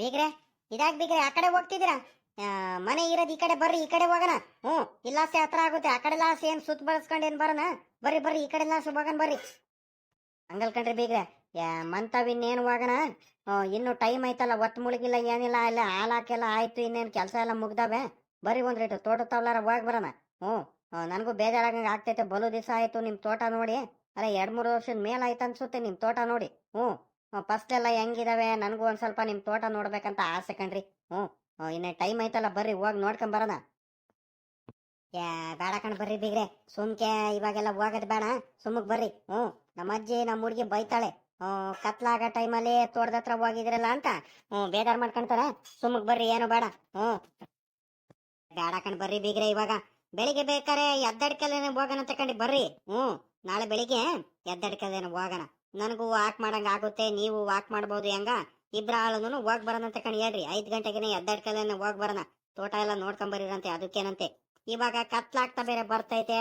ಬೀಗ್ರೆ, ಇದಾಗ್ ಬೇಗ್ರೆ, ಆ ಕಡೆ ಹೋಗ್ತಿದ್ದೀರಾ? ಮನೆ ಇರೋದು ಈ ಕಡೆ ಬರ್ರಿ, ಈ ಕಡೆ ಹೋಗೋಣ. ಹ್ಞೂ ಇಲ್ಲಾಸೆ ಹತ್ರ ಆಗುತ್ತೆ. ಆ ಕಡೆ ಲಾಸ್ ಏನು ಸುತ್ತ ಬಳಸ್ಕೊಂಡು ಏನು ಬರೋಣ? ಬರ್ರಿ ಬರ್ರಿ, ಈ ಕಡೆ ಲಾಸು ಹೋಗೋಣ, ಬರ್ರಿ. ಹಂಗಲ್ ಕಣ್ರಿ ಬೀಗ್ರೆ ಮಂತವ್ ಇನ್ನೇನು ಹೋಗೋಣ? ಇನ್ನು ಟೈಮ್ ಐತಲ್ಲ ಒತ್ತು ಮುಳುಗಿಲ್ಲ, ಏನಿಲ್ಲ ಇಲ್ಲ ಹಾಲು ಹಾಕಿಲ್ಲ ಆಯ್ತು, ಇನ್ನೇನು ಕೆಲಸ ಎಲ್ಲ ಮುಗ್ದಾವೆ. ಬರ್ರಿ ಒಂದು ರೇಟು, ತೋಟ ತವಲಾರ ಹೋಗಿ ಬರೋಣ. ಹ್ಞೂ ನನಗೂ ಬೇಜಾರಾಗಂಗೆ ಆಗ್ತೈತೆ, ಬಲು ದಿವಸ ಆಯಿತು ನಿಮ್ಮ ತೋಟ ನೋಡಿ. ಅಲ್ಲ ಎರಡು ಮೂರು ವರ್ಷದ ಮೇಲೆ ಆಯ್ತು ಅನ್ಸುತ್ತೆ ನಿಮ್ಮ ತೋಟ ನೋಡಿ. ಹ್ಞೂ ಫಸ್ಟ್ ಎಲ್ಲ ಹೆಂಗಿದಾವೆ? ನನಗೂ ಒಂದು ಸ್ವಲ್ಪ ನಿಮ್ಮ ತೋಟ ನೋಡ್ಬೇಕಂತ ಆಸೆ ಕಣ್ರಿ. ಹ್ಞೂ ಇನ್ನ ಟೈಮ್ ಐತಲ್ಲ, ಬರ್ರಿ, ಹೋಗಿ ನೋಡ್ಕೊಂಡ್ ಬರೋಣ. ಯಾ, ಬೇಡ ಕಣ್, ಬರ್ರಿ ಬೀಗ್ರೆ. ಸುಮ್ಕೆ ಇವಾಗೆಲ್ಲ ಹೋಗೋದು ಬೇಡ. ಸುಮ್ಮಕ್ ಬರ್ರಿ. ಹ್ಞೂ ನಮ್ಮ ಅಜ್ಜಿ ನಮ್ಮ ಹುಡುಗಿ ಬೈತಾಳೆ. ಹ್ಞೂ, ಕತ್ಲಾಗ ಟೈಮಲ್ಲಿ ತೋಟದ ಹತ್ರ ಹೋಗಿದ್ರಲ್ಲ ಅಂತ. ಹ್ಞೂ, ಬೇಜಾರು ಮಾಡ್ಕೊಂತಾರೆ. ಸುಮ್ಮಕ್ ಬರ್ರಿ, ಏನು ಬೇಡ. ಹ್ಞೂ. ಬೇಡ ಕಣ್, ಬರ್ರಿ ಬೀಗ್ರೆ ಇವಾಗ. ಬೆಳಿಗ್ಗೆ ಬೇಕಾರೆ ಎದ್ದಡ್ಕಲ್ಲೇನೆ ಹೋಗೋಣ ತಕೊಂಡಿ ಬರ್ರಿ. ಹ್ಞೂ, ನಾಳೆ ಬೆಳಿಗ್ಗೆ ಎದ್ದಡ್ಕಲ್ಲೇನೆ ಹೋಗೋಣ. ನನಗೂ ವಾಕ್ ಮಾಡಂಗ ಆಗುತ್ತೆ, ನೀವು ವಾಕ್ ಮಾಡ್ಬೋದು ಹೆಂಗ? ಇಬ್ರ ಆಳುನು ಹೋಗ್ ಬರೋಣಂತೆ ಕಣಿ ಹೇಳ್ರಿ ಐದ್ ಗಂಟೆಗೆನೆ ಎದ್ದಡ್ಕಲೇನೆ ಹೋಗ್ ಬರೋಣ ತೋಟ ಎಲ್ಲ ನೋಡ್ಕೊಂಬರಿರಂತೆ, ಅದಕ್ಕೇನಂತೆ? ಇವಾಗ ಕತ್ಲಾಗ್ತಾ ಬೇರೆ ಬರ್ತೈತೆ.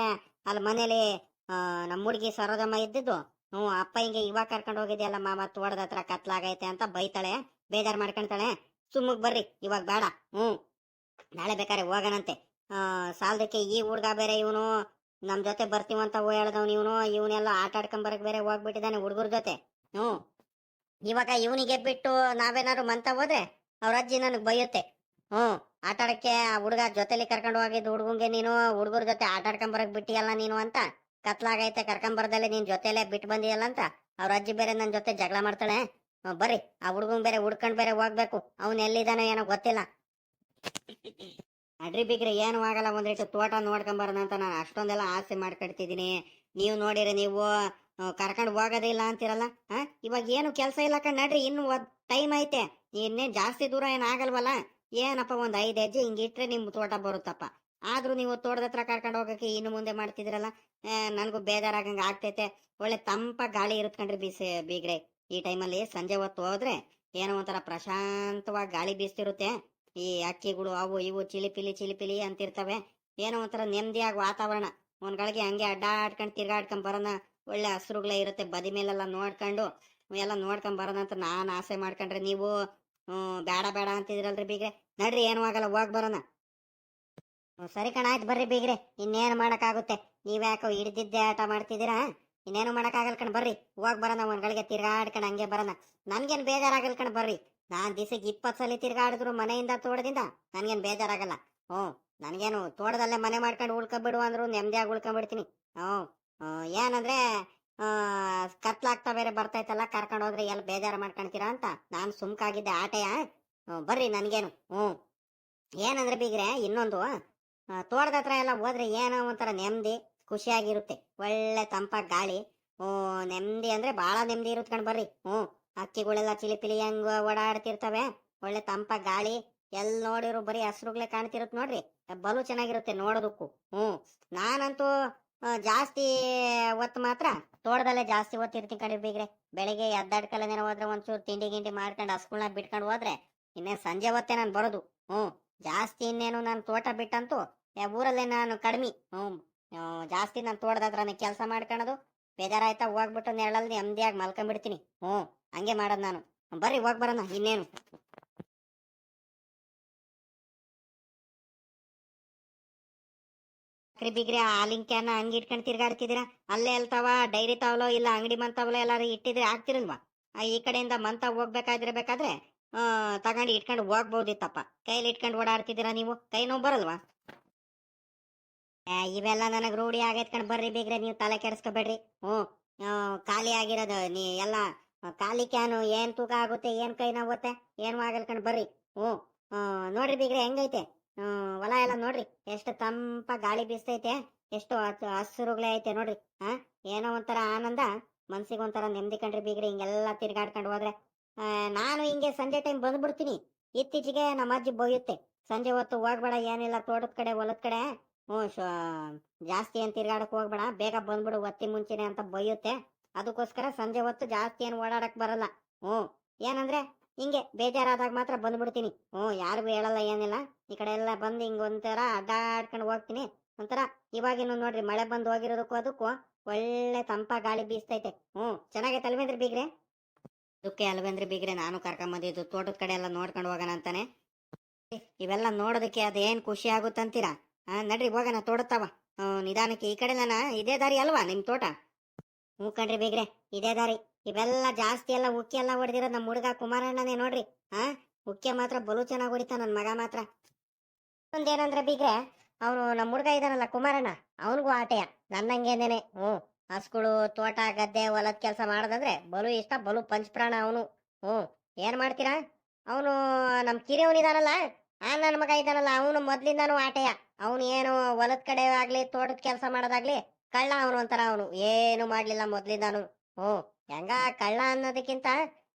ಅಲ್ಲಿ ಮನೇಲಿ ನಮ್ಮ ಹುಡುಗಿ ಸರೋದಮ್ಮ ಇದ್ದಿದ್ದು, ಹ್ಞೂ, ಅಪ್ಪ ಹಿಂಗೆ ಇವಾಗ ಕರ್ಕೊಂಡು ಹೋಗಿದ್ಯಲ್ಲ ಮಾಮ, ತೋಟದ ಹತ್ರ ಕತ್ಲಾಗೈತೆ ಅಂತ ಬೈತಾಳೆ, ಬೇಜಾರು ಮಾಡ್ಕೊಂತಾಳೆ. ಸುಮ್ಮಗೆ ಬರ್ರಿ, ಇವಾಗ ಬೇಡ, ಹ್ಞೂ. ನಾಳೆ ಬೇಕಾರೆ ಹೋಗೋಣಂತೆ. ಸಾಲದಕ್ಕೆ ಈ ಹುಡ್ಗ ಬೇರೆ ಇವನು ನಮ್ ಜೊತೆ ಬರ್ತೀವಂತ ಹೇಳ್ದವ್ ಇವನು ಇವನೆಲ್ಲ ಆಟ ಆಡ್ಕೊಂಬರಕ್ ಬೇರೆ ಹೋಗ್ಬಿಟ್ಟಿದ್ದಾನೆ ಹುಡುಗರ ಜೊತೆ. ಹ್ಞೂ. ಇವಾಗ ಇವನಿಗೆ ಬಿಟ್ಟು ನಾವೇನಾದ್ರು ಮಂತ ಹೋದ್ರೆ ಅವ್ರ ಅಜ್ಜಿ ನನಗ್ ಬೈಯುತ್ತೆ. ಹ್ಞೂ. ಆಟ ಆಡಕ್ಕೆ ಆ ಹುಡುಗ ಜೊತೆಲಿ ಕರ್ಕೊಂಡು ಹೋಗಿದ್ದು ಹುಡುಗಂಗೆ ನೀನು, ಹುಡುಗರ ಜೊತೆ ಆಟ ಆಡ್ಕೊಂಡ್ ಬರಕ್ ಬಿಟ್ಟಿಯಲ್ಲ ನೀನು ಅಂತ ಕತ್ಲಾಗೈತೆ ಕರ್ಕೊಂಡ್ ಬರ್ದಲ್ಲೇ ನೀನ್ ಜೊತೆಲೆ ಬಿಟ್ಟು ಬಂದಿಯಲ್ಲ ಅಂತ ಅವ್ರ ಅಜ್ಜಿ ಬೇರೆ ನನ್ ಜೊತೆ ಜಗಳ ಮಾಡ್ತಾಳೆ. ಬರ್ರಿ. ಆ ಹುಡುಗನ್ ಬೇರೆ ಹುಡ್ಕೊಂಡ್ ಬೇರೆ ಹೋಗ್ಬೇಕು. ಅವ್ನ್ ಎಲ್ಲಿದಾನೋ ಏನೋ ಗೊತ್ತಿಲ್ಲ. ಅಡ್ರಿ ಬಿಗ್ರಿ ಏನು ಆಗಲ್ಲ, ಒಂದ್ ತೋಟ ನೋಡ್ಕೊಂಬರೋಣ ಅಂತ ನಾನು ಅಷ್ಟೊಂದೆಲ್ಲ ಆಸೆ ಮಾಡ್ಕೊಡ್ತಿದ್ದೀನಿ ನೀವು ನೋಡಿರಿ, ನೀವು ಕರ್ಕೊಂಡು ಹೋಗೋದೇ ಇಲ್ಲ ಅಂತಿರಲ್ಲ ಹಾ ಇವಾಗ ಏನು ಕೆಲಸ ಇಲ್ಲ ಕಣ್, ನಡ್ರಿ, ಇನ್ನು ಟೈಮ್ ಐತೆ. ಇನ್ನೇ ಜಾಸ್ತಿ ದೂರ ಏನು ಆಗಲ್ವಲ್ಲ? ಏನಪ್ಪ, ಒಂದು ಐದು ಹೆಜ್ಜೆ ಹಿಂಗಿಟ್ರೆ ನಿಮ್ಮ ನಿಮ್ ತೋಟ ಬರುತ್ತಪ್ಪ. ಆದ್ರೂ ನೀವು ತೋಟದ ಹತ್ರ ಕರ್ಕೊಂಡು ಹೋಗಕ್ಕೆ ಇನ್ನು ಮುಂದೆ ಮಾಡ್ತಿದ್ರಲ್ಲ ನನಗೂ ಬೇಜಾರಾಗಂಗೆ ಆಗ್ತೈತೆ. ಒಳ್ಳೆ ತಂಪ ಗಾಳಿ ಇರುತ್ತೆ ಕಣ್ರಿ ಬೀಸಿ, ಬೀಗ್ರೆ. ಈ ಟೈಮಲ್ಲಿ ಸಂಜೆ ಹೊತ್ತು ಹೋದ್ರೆ ಏನೋ ಒಂಥರ ಪ್ರಶಾಂತವಾಗಿ ಗಾಳಿ ಬೀಸ್ತಿರುತ್ತೆ. ಈ ಅಕ್ಕಿಗಳು ಅವು ಇವು ಚಿಲಿಪಿಲಿ ಚಿಲಿಪಿಲಿ ಅಂತಿರ್ತವೆ. ಏನೋ ಒಂಥರ ನೆಮ್ಮದಿಯಾಗಿ ವಾತಾವರಣ. ಒಂದ್ಗಳಿಗೆ ಹಂಗೆ ಅಡ್ಡಾಡ್ಕೊಂಡು ತಿರ್ಗಾಡ್ಕೊಂಡ್ ಬರೋಣ. ಒಳ್ಳೆ ಹಸ್ರುಗಳೇ ಇರುತ್ತೆ. ಬದಿ ಮೇಲೆಲ್ಲ ನೋಡ್ಕೊಂಡು, ಎಲ್ಲ ನೋಡ್ಕೊಂಡ್ ಬರೋಣ ಅಂತ ನಾನು ಆಸೆ ಮಾಡ್ಕೊಂಡ್ರೆ ನೀವು ಬೇಡ ಬೇಡ ಅಂತಿದ್ರಲ್ರಿ ಬೀಗ್ರೆ. ನಡ್ರಿ, ಏನು ಆಗಲ್ಲ, ಹೋಗ್ ಬರೋಣ. ಸರಿ ಕಣ, ಆಯ್ತು ಬರ್ರಿ ಬೀಗ್ರೆ. ಇನ್ನೇನು ಮಾಡಕ್ಕಾಗುತ್ತೆ? ನೀವ್ಯಾಕೋ ಹಿಡಿದಿದ್ದೆ ಆಟ ಮಾಡ್ತಿದ್ದೀರಾ? ಇನ್ನೇನು ಮಾಡೋಕ್ಕಾಗಲ್ಲ ಕಣ್, ಬರ್ರಿ. ಹೋಗ್ ಬರೋಣ ಒಂದ್ಗಳಿಗೆ ತಿರ್ಗಾಡ್ಕೊಂಡ್ ಹಂಗೆ ಬರೋಣ. ನನ್ಗೇನು ಬೇಜಾರಾಗಲ್ ಕಣ್, ಬರ್ರಿ. ನಾನ್ ದಿವಸಕ್ಕೆ ಇಪ್ಪತ್ತು ಸಲ ತಿರ್ಗಾಡಿದ್ರು ಮನೆಯಿಂದ ತೋಟದಿಂದ ನನ್ಗೇನ್ ಬೇಜಾರಾಗಲ್ಲ. ಹ್ಞೂ, ನನಗೇನು ತೋಟದಲ್ಲೇ ಮನೆ ಮಾಡ್ಕೊಂಡು ಉಳ್ಕೊಬಿಡು ಅಂದ್ರು ನೆಮ್ಮದಿಯಾಗಿ ಉಳ್ಕೊಂಬಿಡ್ತೀನಿ. ಹ್ಞೂ ಏನಂದ್ರೆ ಕತ್ಲಾಗ್ತಾ ಬೇರೆ ಬರ್ತೈತಲ್ಲ ಕರ್ಕೊಂಡು ಹೋದ್ರೆ ಎಲ್ಲಿ ಬೇಜಾರು ಮಾಡ್ಕೊಂತೀರಾ ಅಂತ. ನಾನು ಸುಮ್ಕಾಗಿದ್ದೆ ಆಟೆಯ. ಬರ್ರಿ ನನಗೇನು. ಹ್ಞೂ. ಏನಂದ್ರೆ ಬೀಗ್ರೆ, ಇನ್ನೊಂದು ತೋಟದ ಹತ್ರ ಎಲ್ಲ ಹೋದ್ರೆ ಏನೋ ಒಂಥರ ನೆಮ್ಮದಿ ಖುಷಿಯಾಗಿರುತ್ತೆ. ಒಳ್ಳೆ ತಂಪಾಗಿ ಗಾಳಿ. ಹ್ಞೂ ನೆಮ್ಮದಿ ಅಂದ್ರೆ ಭಾಳ ನೆಮ್ಮದಿ ಇರುತ್ತೆ ಬರ್ರಿ. ಹ್ಞೂ. ಹಕ್ಕಿಗಳೆಲ್ಲ ಚಿಲಿಪಿಲಿ ಹೆಂಗ ಓಡಾಡ್ತಿರ್ತವೆ. ಒಳ್ಳೆ ತಂಪ, ಗಾಳಿ, ಎಲ್ ನೋಡಿರು ಬರೀ ಹಸ್ರುಗಳೇ ಕಾಣ್ತಿರುತ್ತೆ ನೋಡ್ರಿ. ಬಲು ಚೆನ್ನಾಗಿರುತ್ತೆ ನೋಡೋದಕ್ಕೂ. ಹ್ಮ್. ನಾನಂತೂ ಜಾಸ್ತಿ ಹೊತ್ತು ಮಾತ್ರ ತೋಟದಲ್ಲೇ ಜಾಸ್ತಿ ಹೊತ್ತು ಇರ್ತೀನಿ ಕಡೆ ಬೀಗ್ರೆ. ಬೆಳಿಗ್ಗೆ ಎದ್ದಾಡ್ಕಲ್ಲದೇನೋ ಹೋದ್ರೆ ಒಂಚೂರು ತಿಂಡಿ ಗಿಂಡಿ ಮಾಡ್ಕೊಂಡು ಹಸ್ಗಳನ್ನ ಬಿಟ್ಕೊಂಡು ಹೋದ್ರೆ ಇನ್ನೇ ಸಂಜೆ ಹೊತ್ತೇ ನಾನು ಬರೋದು. ಹ್ಞೂ ಜಾಸ್ತಿ ಇನ್ನೇನು ನಾನು ತೋಟ ಬಿಟ್ಟಂತೂ ಊರಲ್ಲೇ ನಾನು ಕಡಿಮೆ. ಹ್ಞೂ ಜಾಸ್ತಿ ನಾನು ತೋಟದ ಹತ್ರನೇ ಕೆಲಸ ಮಾಡ್ಕೊಳೋದು ಬೇಜಾರಾಯ್ತಾ ಹೋಗ್ಬಿಟ್ಟು ನೆರಳಲ್ಲಿ ನೆಮ್ಮದಿಯಾಗಿ ಮಲ್ಕೊಂಡ್ಬಿಡ್ತೀನಿ ಹ್ಞೂ, ಹಂಗೆ ಮಾಡೋದು ನಾನು. ಬರ್ರಿ, ಹೋಗ್ ಬರೋಣ, ಇನ್ನೇನು. ಸಕ್ರಿ ಬಿಗ್ರಿ ಹಾಲಿನ ಕ್ಯಾನ ಹಂಗೆ ಇಟ್ಕೊಂಡ್ ತಿರ್ಗಾಡ್ತಿದ್ದೀರಾ? ಅಲ್ಲೇ ಅಲ್ತಾವ ಡೈರಿ ತಾವಲೋ ಇಲ್ಲ ಅಂಗಡಿ ಮಂತಾವಲೋ ಎಲ್ಲಾರು ಇಟ್ಟಿದ್ರೆ ಆಗ್ತಿರಲ್ವಾ? ಈ ಕಡೆಯಿಂದ ಮಂತ ಹೋಗ್ಬೇಕಾದ್ರೆ ಬೇಕಾದ್ರೆ ತಗೊಂಡು ಇಟ್ಕೊಂಡು ಹೋಗ್ಬೋದಿತ್ತಪ್ಪ. ಕೈಲಿ ಇಟ್ಕೊಂಡು ಓಡಾಡ್ತಿದ್ದೀರಾ ನೀವು? ಕೈ ನೋವು ಬರಲ್ವಾ? ಇವೆಲ್ಲ ನನಗ್ ರೂಢಿ ಆಗೈತ್ ಕಣ್. ಬರ್ರಿ ಬೇಗ್ರೆ, ನೀವು ತಲೆ ಕೆಡಿಸ್ಕೊಬೇಡ್ರಿ. ಹ್ಞೂ ಖಾಲಿ ಆಗಿರೋದು, ನೀ ಎಲ್ಲ ಖಾಲಿ ಕ್ಯಾನು, ಏನ್ ತೂಕ ಆಗುತ್ತೆ, ಏನ್ ಕೈ ನೋವುತ್ತೆ, ಏನು ಆಗಲ್ ಕಣ್. ಬರ್ರಿ. ಹ್ಞೂ ನೋಡ್ರಿ ಬೀಗ್ರೆ, ಹೆಂಗೈತೆ? ಹೊಲ ಎಲ್ಲ ನೋಡ್ರಿ. ಎಷ್ಟು ತಂಪ ಗಾಳಿ ಬೀಸ್ತೈತೆ. ಎಷ್ಟು ಹಸಿರುಗಳೇ ಐತೆ ನೋಡ್ರಿ. ಹಾ ಏನೋ ಒಂಥರ ಆನಂದ. ಮನ್ಸಿಗೆ ಒಂಥರ ನೆಮ್ಮದಿ ಕಂಡ್ರಿ ಬೀಗ್ರಿ, ಹಿಂಗೆಲ್ಲ ತಿರ್ಗಾಡ್ಕೊಂಡು ಹೋದ್ರೆ. ನಾನು ಹಿಂಗೆ ಸಂಜೆ ಟೈಮ್ ಬಂದ್ಬಿಡ್ತೀನಿ. ಇತ್ತೀಚೆಗೆ ನಮ್ಮ ಅಜ್ಜಿ ಬೊಯ್ಯುತ್ತೆ. ಸಂಜೆ ಹೊತ್ತು ಹೋಗ್ಬೇಡ, ಏನಿಲ್ಲ, ತೋಟದ ಕಡೆ, ಹೊಲದ ಕಡೆ. ಹ್ಞೂ ಜಾಸ್ತಿ ಏನ್ ತಿರ್ಗಾಡಕ್ ಹೋಗ್ಬೇಡ, ಬೇಗ ಬಂದ್ಬಿಡು, ಒತ್ತಿ ಮುಂಚೆನೆ ಅಂತ ಬೈಯುತ್ತೆ. ಅದಕ್ಕೋಸ್ಕರ ಸಂಜೆ ಹೊತ್ತು ಜಾಸ್ತಿ ಏನು ಓಡಾಡಕ್ ಬರಲ್ಲ. ಹ್ಞೂ, ಏನಂದ್ರೆ ಹಿಂಗೆ ಬೇಜಾರಾದಾಗ ಮಾತ್ರ ಬಂದ್ಬಿಡ್ತೀನಿ. ಹ್ಞೂ, ಯಾರಿಗೂ ಹೇಳಲ್ಲ ಏನಿಲ್ಲ. ಈ ಕಡೆ ಎಲ್ಲ ಬಂದು ಹಿಂಗ ಒಂಥರ ಅಡ್ಡಾಡ್ಕೊಂಡು ಹೋಗ್ತೀನಿ. ಒಂಥರ ಇವಾಗಿನ ನೋಡ್ರಿ, ಮಳೆ ಬಂದು ಹೋಗಿರೋದಕ್ಕೂ ಅದಕ್ಕೂ ಒಳ್ಳೆ ತಂಪ ಗಾಳಿ ಬೀಸ್ತೈತೆ. ಹ್ಞೂ, ಚೆನ್ನಾಗೈತೆ ಅಲ್ವೇಂದ್ರಿ ಬೀಗ್ರೆ? ಅದಕ್ಕೆ ಅಲ್ವೇಂದ್ರೆ ಬೀಗ್ರೆ, ನಾನು ಕರ್ಕೊಂಬಂದಿದ್ದು ತೋಟದ ಕಡೆ ಎಲ್ಲ ನೋಡ್ಕೊಂಡು ಹೋಗೋಣ ಅಂತಾನೆ. ಇವೆಲ್ಲ ನೋಡೋದಕ್ಕೆ ಅದೇನ್ ಖುಷಿ ಆಗುತ್ತಂತೀರಾ? ಹಾ ನಡ್ರಿ ಹೋಗೋಣ ತೋಡತ್ತವ. ನಿಧಾನಕ್ಕೆ ಈ ಕಡೆ ನಾನು ಇದೇ ದಾರಿ ಅಲ್ವಾ ನಿಮ್ ತೋಟ? ಹ್ಞೂ ಕಣ್ರಿ ಬೇಗ್ರೆ, ಇದೇ ದಾರಿ. ಇವೆಲ್ಲ ಜಾಸ್ತಿ ಎಲ್ಲ ಉಕ್ಕಿ ಎಲ್ಲ ಹೊಡೆದಿರೋ ನಮ್ಮ ಹುಡುಗ ಕುಮಾರಣ್ಣನೇ ನೋಡ್ರಿ. ಹಾ ಉಕ್ಕೆ ಮಾತ್ರ ಬಲು ಚೆನ್ನಾಗಿ ಹೊಡಿತಾ ನನ್ನ ಮಗ ಮಾತ್ರ. ಒಂದೇನಂದ್ರೆ ಬೀಗ್ರೆ, ಅವನು ನಮ್ಮ ಹುಡುಗ ಇದಾನಲ್ಲ ಕುಮಾರಣ್ಣ, ಅವನಿಗೂ ಆಟೆಯ ನನ್ನಂಗೇನೇನೆ ಹ್ಞೂ ಹಸ್ಗಳು ತೋಟ, ಗದ್ದೆ, ಹೊಲದ ಕೆಲಸ ಮಾಡೋದಂದ್ರೆ ಬಲು ಇಷ್ಟ, ಬಲು ಪಂಚಪ್ರಾಣ ಅವನು. ಹ್ಞೂ, ಏನ್ ಮಾಡ್ತೀರಾ? ಅವನು ನಮ್ಮ ಕಿರಿಯವನಿದಾನಲ್ಲ ಆ ನನ್ನ ಮಗ ಇದ್ದಾನಲ್ಲ ಅವನು ಮೊದ್ಲಿಂದಾನು ಆಟೆಯ. ಅವನು ಏನು ಹೊಲದ ಕಡೆ ಆಗ್ಲಿ ತೋಟದ ಕೆಲಸ ಮಾಡೋದಾಗ್ಲಿ ಕಳ್ಳ ಅವನು ಒಂಥರ ಅವನು. ಏನು ಮಾಡ್ಲಿಲ್ಲ ಮೊದ್ಲಿಂದಾನು. ಓ ಹೆಂಗ ಕಳ್ಳ ಅನ್ನೋದಕ್ಕಿಂತ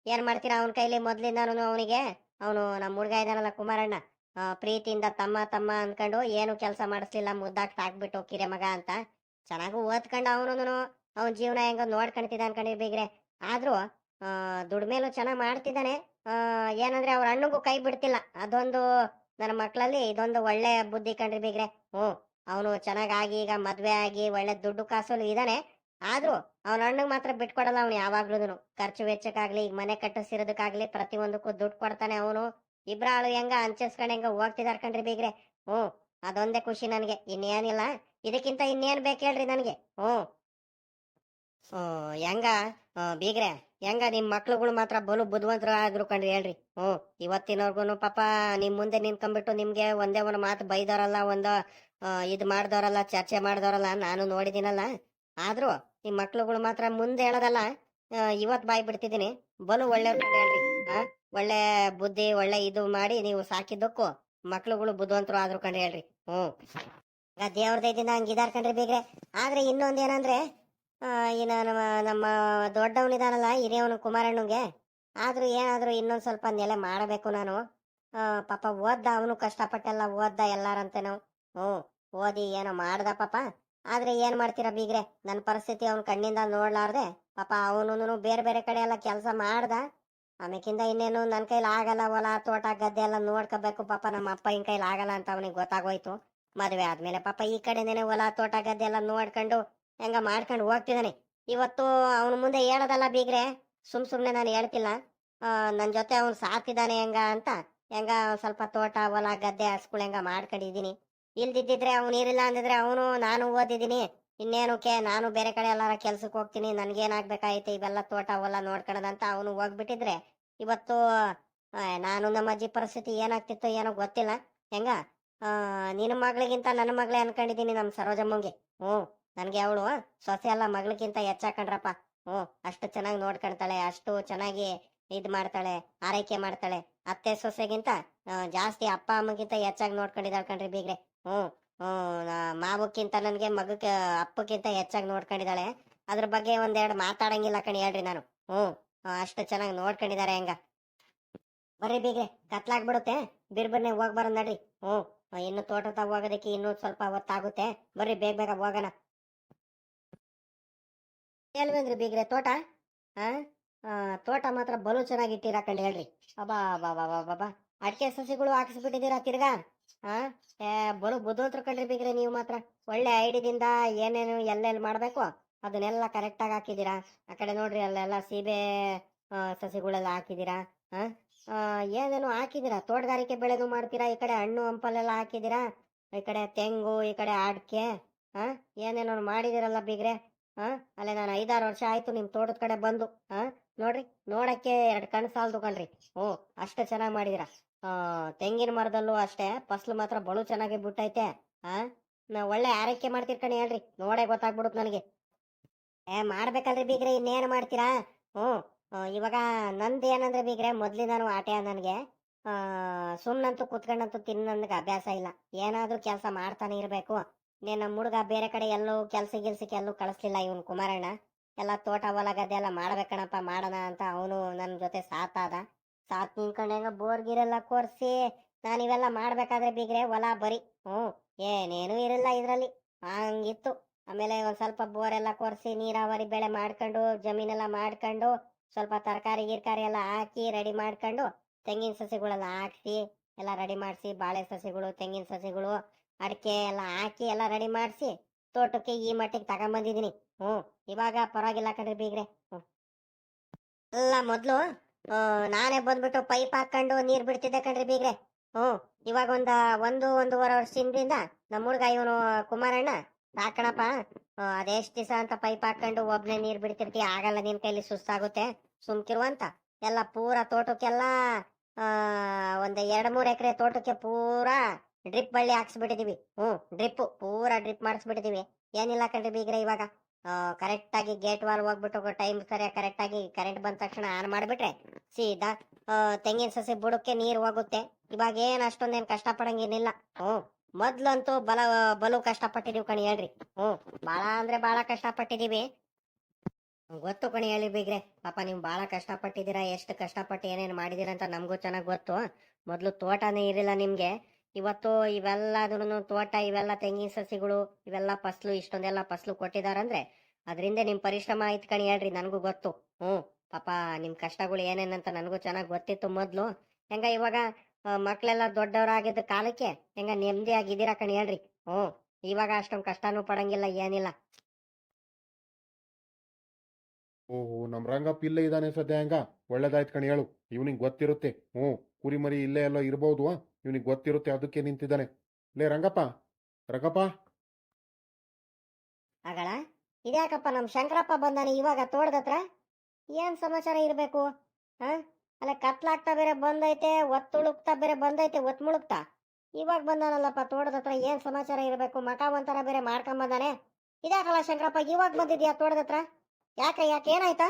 ಏನ್ ಮಾಡ್ತೀರಾ ಅವನ ಕೈಲಿ ಮೊದ್ಲಿಂದಾನು ಅವನಿಗೆ? ಅವನು ನಮ್ಮ ಹುಡುಗ ಇದಾನಲ್ಲ ಕುಮಾರಣ್ಣ. ಪ್ರೀತಿಯಿಂದ ತಮ್ಮ ತಮ್ಮ ಅನ್ಕೊಂಡು ಏನು ಕೆಲಸ ಮಾಡಿಸ್ಲಿಲ್ಲ ಮುದ್ದಾಕ್ ಸಾಕ್ಬಿಟ್ಟು ಕಿರೆ ಮಗ ಅಂತ. ಚೆನ್ನಾಗೂ ಓದ್ಕೊಂಡು ಅವನು ಅವನ ಜೀವನ ಹೆಂಗ ನೋಡ್ಕೊಂತಿದ್ದ ಅನ್ಕೊಂಡಿರ್ಬೇಕ್ರೆ ಆದ್ರೂ ಆ, ದುಡ್ಮೇಲೂ ಚೆನ್ನಾಗ್ ಮಾಡ್ತಿದ್ದಾನೆ. ಏನಂದ್ರೆ ಅವ್ರ ಅಣ್ಣಗೂ ಕೈ ಬಿಡ್ತಿಲ್ಲ. ಅದೊಂದು ನನ್ನ ಮಕ್ಕಳಲ್ಲಿ ಇದೊಂದು ಒಳ್ಳೆ ಬುದ್ಧಿ ಕಂಡ್ರಿ ಬೇಗ್ರೆ. ಹ್ಞೂ, ಅವನು ಚೆನ್ನಾಗಾಗಿ ಈಗ ಮದ್ವೆ ಆಗಿ ಒಳ್ಳೆ ದುಡ್ಡು ಕಾಸಲು ಇದಾನೆ. ಆದ್ರೂ ಅವನ ಅಣ್ಣಗ್ ಮಾತ್ರ ಬಿಟ್ಕೊಡಲ್ಲ ಅವ್ನು ಯಾವಾಗ್ಲೂ ಖರ್ಚು ವೆಚ್ಚಕ್ಕಾಗ್ಲಿ ಈಗ ಮನೆ ಕಟ್ಟಿಸಿರೋದಕ್ಕಾಗ್ಲಿ ಪ್ರತಿಯೊಂದಕ್ಕೂ ದುಡ್ಡು ಕೊಡ್ತಾನೆ ಅವನು. ಇಬ್ರಾಳು ಹೆಂಗ ಹಂಚಸ್ಕೊಂಡ್ ಹೆಂಗ ಹೋಗ್ತಿದಾರ್ ಕಣ್ರಿ ಬೇಗ್ರೆ. ಹ್ಞೂ, ಅದೊಂದೇ ಖುಷಿ ನನಗೆ. ಇನ್ನೇನಿಲ್ಲ. ಇದಕ್ಕಿಂತ ಇನ್ನೇನ್ ಬೇಕು ಹೇಳ್ರಿ ನನಗೆ. ಹ್ಞೂ. ಹೆಂಗ? ಆ, ಬೀಗ್ರೆ ಹೆಂಗ ನಿಮ್ ಮಕ್ಳುಗಳು ಮಾತ್ರ ಬಲು ಬುದ್ಧಿವಂತರು ಆದ್ರು ಕಣ್ರಿ ಹೇಳ್ರಿ. ಹ್ಞೂ ಇವತ್ತಿನವರ್ಗುನು ಪಾಪ ನಿಮ್ ಮುಂದೆ ನಿಂತ್ಕೊಂಡ್ಬಿಟ್ಟು ನಿಮ್ಗೆ ಒಂದೇ ಒಂದು ಮಾತು ಬೈದವರಲ್ಲ ಒಂದು ಇದು ಮಾಡ್ದವ್ರಲ್ಲ ಚರ್ಚೆ ಮಾಡ್ದವ್ರಲ್ಲ ನಾನು ನೋಡಿದಿನಲ್ಲ. ಆದ್ರೂ ನಿಮ್ ಮಕ್ಳುಗಳು ಮಾತ್ರ ಮುಂದೆ ಹೇಳೋದಲ್ಲ ಇವತ್ತು ಇವತ್ ಬಾಯ್ ಬಿಡ್ತಿದ್ದೀನಿ ಬಲು ಒಳ್ಳೆ ಹೇಳ್ರಿ. ಆ ಒಳ್ಳೆ ಬುದ್ಧಿ ಒಳ್ಳೆ ಇದು ಮಾಡಿ ನೀವು ಸಾಕಿದ್ದಕ್ಕೂ ಮಕ್ಳುಗಳು ಬುದ್ಧಿವಂತರು ಆದ್ರು ಕಂಡ್ರಿ ಹೇಳ್ರಿ. ದಿನ ದಯದಿಂದ ಹಂಗಿದಾರ್ ಕಣ್ರಿ ಬೀಗ್ರೆ. ಆದ್ರೆ ಇನ್ನೊಂದ್ ಏನಂದ್ರೆ ಆ, ಇನ್ನ ನಮ್ಮ ನಮ್ಮ ದೊಡ್ಡವನಿದಾನಲ್ಲ ಹಿರಿಯವನು ಕುಮಾರಣ್ಣಂಗೆ. ಆದ್ರೂ ಏನಾದ್ರೂ ಇನ್ನೊಂದು ಸ್ವಲ್ಪ ನೆಲೆ ಮಾಡಬೇಕು ನಾನು. ಪಾಪ ಓದ್ದ ಅವನು ಕಷ್ಟಪಟ್ಟೆಲ್ಲ ಓದ್ದ ಎಲ್ಲಾರಂತೆ ನಾವು. ಹ್ಞೂ, ಓದಿ ಏನೋ ಮಾಡ್ದ ಪಾಪ. ಆದ್ರೆ ಏನು ಮಾಡ್ತೀರಾ ಬೀಗ್ರೆ? ನನ್ನ ಪರಿಸ್ಥಿತಿ ಅವ್ನ ಕಣ್ಣಿಂದ ನೋಡ್ಲಾರ್ದೆ, ಪಾಪ ಅವನು ಬೇರೆ ಬೇರೆ ಕಡೆ ಎಲ್ಲ ಕೆಲಸ ಮಾಡ್ದ. ಆಮೇಕಿಂದ ಇನ್ನೇನು ನನ್ನ ಕೈಲಿ ಆಗಲ್ಲ ಹೊಲ, ತೋಟ, ಗದ್ದೆ ಎಲ್ಲ ನೋಡ್ಕೋಬೇಕು ಪಾಪ, ನಮ್ಮ ಅಪ್ಪ ಇನ್ ಕೈಲಿ ಆಗಲ್ಲ ಅಂತ ಅವನಿಗೆ ಗೊತ್ತಾಗೋಯ್ತು. ಮದುವೆ ಆದ್ಮೇಲೆ ಪಾಪ ಈ ಕಡೆನೇನೆ ಹೊಲ, ತೋಟ, ಗದ್ದೆ ಎಲ್ಲ ನೋಡ್ಕೊಂಡು ಹೆಂಗ ಮಾಡ್ಕೊಂಡು ಹೋಗ್ತಿದ್ದಾನೆ ಇವತ್ತು ಅವನ ಮುಂದೆ ಹೇಳೋದಲ್ಲ ಬೀಗ್ರೆ, ಸುಮ್ ಸುಮ್ನೆ ನಾನು ಹೇಳ್ತಿಲ್ಲ. ನನ್ನ ನನ್ ಜೊತೆ ಅವ್ನು ಸಾಕ್ತಿದ್ದಾನೆ ಹೆಂಗ ಅಂತ. ಹೆಂಗ ಸ್ವಲ್ಪ ತೋಟ, ಹೊಲ, ಗದ್ದೆ, ಹಸ್ಗಳು ಹೆಂಗ ಮಾಡ್ಕೊಂಡಿದ್ದೀನಿ ಇಲ್ದಿದ್ದಿದ್ರೆ ಅವ್ನು ಇರಿಲ್ಲ ಅಂದಿದ್ರೆ ಅವನು, ನಾನು ಓದಿದ್ದೀನಿ ಇನ್ನೇನಕ್ಕೆ ನಾನು ಬೇರೆ ಕಡೆ ಎಲ್ಲಾರ ಕೆಲ್ಸಕ್ಕೆ ಹೋಗ್ತೀನಿ. ನನ್ಗೇನಾಗ್ಬೇಕಾಯ್ತು? ಇವೆಲ್ಲ ತೋಟ, ಹೊಲ ನೋಡ್ಕೊಳ್ಳೋದಂತ ಅವನು ಹೋಗ್ಬಿಟ್ಟಿದ್ರೆ ಇವತ್ತು ನಾನು ನಮ್ಮ ಅಜ್ಜಿ ಪರಿಸ್ಥಿತಿ ಏನಾಗ್ತಿತ್ತು ಏನೋ ಗೊತ್ತಿಲ್ಲ. ಹೆಂಗ? ನಿನ್ನ ಮಗಳಿಗಿಂತ ನನ್ನ ಮಗಳೇ ಅನ್ಕೊಂಡಿದ್ದೀನಿ ನಮ್ಮ ಸರೋಜಮ್ಮಂಗೆ. ಹ್ಞೂ ನನ್ಗೆ ಅವಳು, ಸೊಸೆ ಎಲ್ಲ ಮಗಳಿಗಿಂತ ಹೆಚ್ಚಾಕಂಡ್ರಪ್ಪ. ಹ್ಞೂ, ಅಷ್ಟು ಚೆನ್ನಾಗಿ ನೋಡ್ಕೊಳ್ತಾಳೆ, ಅಷ್ಟು ಚೆನ್ನಾಗಿ ಇದು ಮಾಡ್ತಾಳೆ, ಆರೈಕೆ ಮಾಡ್ತಾಳೆ. ಅತ್ತೆ ಸೊಸೆಗಿಂತ ಜಾಸ್ತಿ ಅಪ್ಪ ಅಮ್ಮಗಿಂತ ಹೆಚ್ಚಾಗಿ ನೋಡ್ಕೊಂಡಿದ್ದಾಳೆ ಕಣ್ರಿ ಬೀಗ್ರೆ. ಹ್ಞೂ ಹ್ಞೂ ಮಾವಕ್ಕಿಂತ ನನಗೆ ಮಗಕ್ಕೆ ಅಪ್ಪಕ್ಕಿಂತ ಹೆಚ್ಚಾಗಿ ನೋಡ್ಕೊಂಡಿದ್ದಾಳೆ. ಅದ್ರ ಬಗ್ಗೆ ಒಂದೆರಡು ಮಾತಾಡಂಗಿಲ್ಲ ಕಣಿ ಹೇಳ್ರಿ ನಾನು. ಹ್ಞೂ ಅಷ್ಟು ಚೆನ್ನಾಗಿ ನೋಡ್ಕೊಂಡಿದ್ದಾರೆ ಹೆಂಗ. ಬರ್ರಿ ಬೀಗ್ರೆ, ಕತ್ಲಾಗ್ಬಿಡುತ್ತೆ. ಬಿರ್ಬರ್ನೆ ಹೋಗಿ ಬರೋಣ ನಡ್ರಿ. ಹ್ಞೂ, ಇನ್ನು ತೋಟದಾಗ ಹೋಗೋದಕ್ಕೆ ಇನ್ನೂ ಸ್ವಲ್ಪ ಹೊತ್ತಾಗುತ್ತೆ. ಬರ್ರಿ, ಬೇಗ ಬೇಗ ಹೋಗೋಣ. ಎಲ್ವೇಂದ್ರಿ ಬೀಗ್ರೆ ತೋಟ? ಆ, ತೋಟ ಮಾತ್ರ ಬಲು ಚೆನ್ನಾಗಿ ಇಟ್ಟಿರಾ ಕಂಡು ಹೇಳ್ರಿ. ಅಬಾ ಬಾ ಬಾ ಬಾ ಬಾ ಅಡಿಕೆ ಸಸಿಗಳು ಹಾಕಿಸ್ಬಿಟ್ಟಿದ್ದೀರಾ ತಿರ್ಗಾ? ಆ? ಏ ಬಲು ಬುದ್ಧಿವಂತರು ಕಂಡ್ರಿ ಬೀಗ್ರೆ ನೀವು ಮಾತ್ರ. ಒಳ್ಳೆ ಐಡಿಯಿಂದ ಏನೇನು ಎಲ್ಲೆಲ್ಲಿ ಮಾಡ್ಬೇಕು ಅದನ್ನೆಲ್ಲ ಕರೆಕ್ಟಾಗಿ ಹಾಕಿದ್ದೀರಾ? ಆ ಕಡೆ ನೋಡ್ರಿ ಅಲ್ಲೆಲ್ಲ ಸೀಬೆ ಸಸಿಗಳೆಲ್ಲ ಹಾಕಿದ್ದೀರಾ? ಆ, ಏನೇನು ಹಾಕಿದ್ದೀರಾ? ತೋಟಗಾರಿಕೆ ಬೆಳೆದು ಮಾಡ್ತೀರಾ? ಈ ಕಡೆ ಹಣ್ಣು ಹಂಪಲೆಲ್ಲ ಹಾಕಿದ್ದೀರಾ? ಈ ಕಡೆ ತೆಂಗು ಈ ಕಡೆ ಅಡಿಕೆ ಆ? ಏನೇನೋ ಮಾಡಿದಿರಲ್ಲ ಬೀಗ್ರೆ? ಆ? ಅಲ್ಲೇ ನಾನು ಐದಾರು ವರ್ಷ ಆಯ್ತು ನಿಮ್ಮ ತೋಟದ ಕಡೆ ಬಂದು ಹಾಂ ನೋಡ್ರಿ, ನೋಡಕ್ಕೆ ಎರಡು ಕಣ್ಣು ಸಾಲದು ಕಣ್ರಿ ಹ್ಞೂ ಅಷ್ಟು ಚೆನ್ನಾಗಿ ಮಾಡಿದಿರ. ತೆಂಗಿನ ಮರದಲ್ಲೂ ಅಷ್ಟೇ, ಫಸ್ಲು ಮಾತ್ರ ಬಲು ಚೆನ್ನಾಗಿ ಬಿಟ್ಟೈತೆ ಹಾಂ ನಾ ಒಳ್ಳೆ ಆರೈಕೆ ಮಾಡ್ತೀರಿ ಕಣಿ ಹೇಳ್ರಿ, ನೋಡೇ ಗೊತ್ತಾಗ್ಬಿಡುತ್ತೆ ನನಗೆ. ಏ, ಮಾಡ್ಬೇಕಲ್ರಿ ಬೀಗ್ರೆ, ಇನ್ನೇನು ಮಾಡ್ತೀರಾ? ಹ್ಞೂ ಇವಾಗ ನಂದು ಏನಂದ್ರೆ ಬೀಗ್ರೆ ಮೊದಲಿನಾನು ಆಟೆ ನನಗೆ ಸುಮ್ಮನಂತೂ ಕುತ್ಕೊಂಡಂತೂ ನನಗೆ ಅಭ್ಯಾಸ ಇಲ್ಲ. ಏನಾದರೂ ಕೆಲಸ ಮಾಡ್ತಾನೆ ಇರಬೇಕು. ನೀ ನಮ್ಮ ಹುಡುಗ ಬೇರೆ ಕಡೆ ಎಲ್ಲೂ ಕೆಲಸ ಗಿಲ್ಸಕ್ಕೆ ಎಲ್ಲೂ ಕಳಿಸ್ಲಿಲ್ಲ ಇವನು ಕುಮಾರಣ್ಣ. ಎಲ್ಲ ತೋಟ ಹೊಲ ಗದ್ದೆ ಎಲ್ಲ ಮಾಡ್ಬೇಕಣಪ್ಪ, ಮಾಡೋಣ ಅಂತ ಅವನು ನನ್ನ ಜೊತೆ ಸಾತಾದ ಸಾತ್ ನಿಂತ್ಕೊಂಡು ಹೆಂಗ ಬೋರ್ ಗೀರೆಲ್ಲ ಕೊರ್ಸಿ ನಾನು ಇವೆಲ್ಲ ಮಾಡ್ಬೇಕಾದ್ರೆ ಬಿಗ್ರೆ ಹೊಲ ಬರಿ. ಹ್ಞೂ ಏನೇನು ಇರಲ್ಲ ಇದರಲ್ಲಿ. ಹಂಗಿತ್ತು. ಆಮೇಲೆ ಒಂದು ಸ್ವಲ್ಪ ಎಲ್ಲ ಕೊರ್ಸಿ ನೀರಾವರಿ ಬೆಳೆ ಮಾಡ್ಕೊಂಡು, ಜಮೀನೆಲ್ಲ ಮಾಡ್ಕೊಂಡು, ಸ್ವಲ್ಪ ತರಕಾರಿ ಗಿರ್ಕಾರಿ ಎಲ್ಲ ಹಾಕಿ ರೆಡಿ ಮಾಡ್ಕೊಂಡು, ತೆಂಗಿನ ಸಸಿಗಳೆಲ್ಲ ಹಾಕಿ ಎಲ್ಲ ರೆಡಿ ಮಾಡಿಸಿ, ಬಾಳೆ ಸಸಿಗಳು, ತೆಂಗಿನ ಸಸಿಗಳು ಅಡಿಕೆ ಎಲ್ಲ ಹಾಕಿ ಎಲ್ಲ ರೆಡಿ ಮಾಡಿಸಿ ತೋಟಕ್ಕೆ ಈ ಮಟ್ಟಿಗೆ ತಗೊಂಬಂದಿದ್ದೀನಿ. ಹ್ಞೂ, ಇವಾಗ ಪರವಾಗಿಲ್ಲ ಕಣ್ರಿ ಬೀಗ್ರೆ. ಹ್ಞೂ. ಅಲ್ಲ, ಮೊದಲು ನಾನೇ ಬಂದ್ಬಿಟ್ಟು ಪೈಪ್ ಹಾಕೊಂಡು ನೀರು ಬಿಡ್ತಿದ್ದೆ ಕಣ್ರಿ ಬೀಗ್ರೆ. ಹ್ಞೂ, ಇವಾಗ ಒಂದು ಒಂದು, ಒಂದೂವರೆ ವರ್ಷದಿಂದ ನಮ್ಮ ಹುಡುಗ ಇವನು ಕುಮಾರಣ್ಣ. ಸಾಕಣಪ್ಪ ಅದೆಷ್ಟು ದಿವಸ ಅಂತ ಪೈಪ್ ಹಾಕೊಂಡು ಒಬ್ಬನೇ ನೀರು ಬಿಡ್ತಿರ್ತೀಯ, ಆಗಲ್ಲ ನಿನ್ನ ಕೈಲಿ ಸುಸ್ತಾಗುತ್ತೆ ಸುಮ್ಕಿರುವಂತ ಎಲ್ಲ ಪೂರ ತೋಟಕ್ಕೆಲ್ಲ ಒಂದು ಎರಡು ಮೂರ್ ಎಕರೆ ತೋಟಕ್ಕೆ ಪೂರಾ ಡ್ರಿಪ್ ಬಳ್ಳಿ ಹಾಕ್ಸ್ಬಿಟ್ಟಿದೀವಿ. ಹ್ಞೂ ಡ್ರಿಪ್ ಪೂರಾ ಡ್ರಿಪ್ ಮಾಡಿಸ್ಬಿಟ್ಟಿದೀವಿ. ಏನಿಲ್ಲ ಕಣ್ರಿ ಬೀಗ್ರೆ ಇವಾಗ. ಕರೆಕ್ಟ್ ಆಗಿ ಗೇಟ್ ವಾಲ್ ಹೋಗ್ಬಿಟ್ಟು ಟೈಮ್ ಸರಿಯಾಗಿ ಕರೆಕ್ಟ್ ಆಗಿ ಕರೆಂಟ್ ಬಂದ ತಕ್ಷಣ ಆನ್ ಮಾಡಿಬಿಟ್ರೆ ಸೀದಾ ತೆಂಗಿನ ಸಸಿ ಬುಡಕ್ಕೆ ನೀರು ಹೋಗುತ್ತೆ. ಇವಾಗ ಏನ್ ಅಷ್ಟೊಂದೇನ್ ಕಷ್ಟ ಪಡಂಗೇನಿಲ್ಲ ಹ್ಞೂ ಮೊದ್ಲಂತೂ ಬಲ, ಬಲು ಕಷ್ಟಪಟ್ಟಿದೀವಿ ಕಣಿ ಹೇಳ್ರಿ. ಹ್ಞೂ ಬಾಳ ಅಂದ್ರೆ ಬಾಳ ಕಷ್ಟಪಟ್ಟಿದೀವಿ. ಗೊತ್ತು ಕಣಿ ಹೇಳಿ ಬೀಗ್ರೆ, ಪಾಪ ನೀವು ಬಾಳ ಕಷ್ಟಪಟ್ಟಿದ್ದೀರಾ, ಎಷ್ಟು ಕಷ್ಟಪಟ್ಟು ಏನೇನು ಮಾಡಿದೀರ ಅಂತ ನಮಗೂ ಚೆನ್ನಾಗಿ ಗೊತ್ತು. ಮೊದ್ಲು ತೋಟನೇ ಇರಲಿಲ್ಲ ನಿಮ್ಗೆ. ಇವತ್ತು ಇವೆಲ್ಲಾದ್ರೂ ತೋಟ, ಇವೆಲ್ಲ ತೆಂಗಿನ ಸಸಿಗಳು, ಇವೆಲ್ಲ ಫಸ್ಲು, ಇಷ್ಟೊಂದೆಲ್ಲ ಫಸ್ಲು ಕೊಟ್ಟಿದಾರಂದ್ರೆ ಅದರಿಂದ ನಿಮ್ ಪರಿಶ್ರಮ ಆಯ್ತು ಕಣಿ ಹೇಳ್ರಿ, ನನಗೂ ಗೊತ್ತು. ಹ್ಞೂ, ಪಾಪ ನಿಮ್ ಕಷ್ಟಗಳು ಏನೇನಂತ ನನಗೂ ಚೆನ್ನಾಗಿ ಗೊತ್ತಿತ್ತು ಮೊದ್ಲು. ಹೆಂಗ ಇವಾಗ ಮಕ್ಕಳೆಲ್ಲ ದೊಡ್ಡವರಾಗಿದ್ದ ಕಾಲಕ್ಕೆ ಹೆಂಗ ನೆಮ್ಮದಿ ಆಗಿದ್ದೀರಾ ಕಣಿ ಹೇಳ್ರಿ. ಹ್ಞೂ, ಇವಾಗ ಅಷ್ಟೊಂದು ಕಷ್ಟನೂ ಪಡಂಗಿಲ್ಲ, ಏನಿಲ್ಲ. ಓಹೋ, ನಮ್ ರಂಗಪ್ಪ ಇಲ್ಲೇ ಇದ್ದಾನೆ ಸದ್ಯ ಹಂಗ? ಒಳ್ಳೇದಾಯ್ತು ಕಣಿ ಹೇಳು, ಇವ್ನಿಗೆ ಗೊತ್ತಿರುತ್ತೆ. ಹ್ಞೂ, ಕುರಿಮರಿ ಇಲ್ಲೇ ಎಲ್ಲೋ ಇರ್ಬೋದು ಇವನಿಗೆ ಗೊತ್ತಿರುತ್ತೆ ಅದಕ್ಕೆ ನಿಂತಿದ್ದಾನೆ ಲೇ ರಂಗಪ್ಪ ರಂಗಪ್ಪ ಆಗಳ ಇದ್ಯಾಕಪ್ಪ ನಮ್ ಶಂಕರಪ್ಪ ಬಂದಾನೆ ಇವಾಗ ತೋಟದತ್ರ ಏನ್ ಸಮಾಚಾರ ಇರ್ಬೇಕು ಹಾ ಅಲ್ಲ ಕತ್ಲಾಗ್ತಾ ಬೇರೆ ಬಂದೈತೆ ಒತ್ತುಳುಕ್ತಾ ಬೇರೆ ಬಂದೈತೆ ಒತ್ ಮುಳುಕ್ತಾ ಇವಾಗ ಬಂದಾನಲ್ಲಪ್ಪ ತೋಟದತ್ರ ಏನ್ ಸಮಾಚಾರ ಇರ್ಬೇಕು ಮಕ ಒಂಥರ ಬೇರೆ ಮಾಡ್ಕೊಂಡ್ ಬಂದಾನೆ ಇದ್ಯಾಕಲ್ಲ ಶಂಕರಪ್ಪ ಇವಾಗ ಬಂದಿದ್ಯಾ ತೋಟದತ್ರ ಯಾಕೆ ಯಾಕೆ ಏನಾಯ್ತಾ?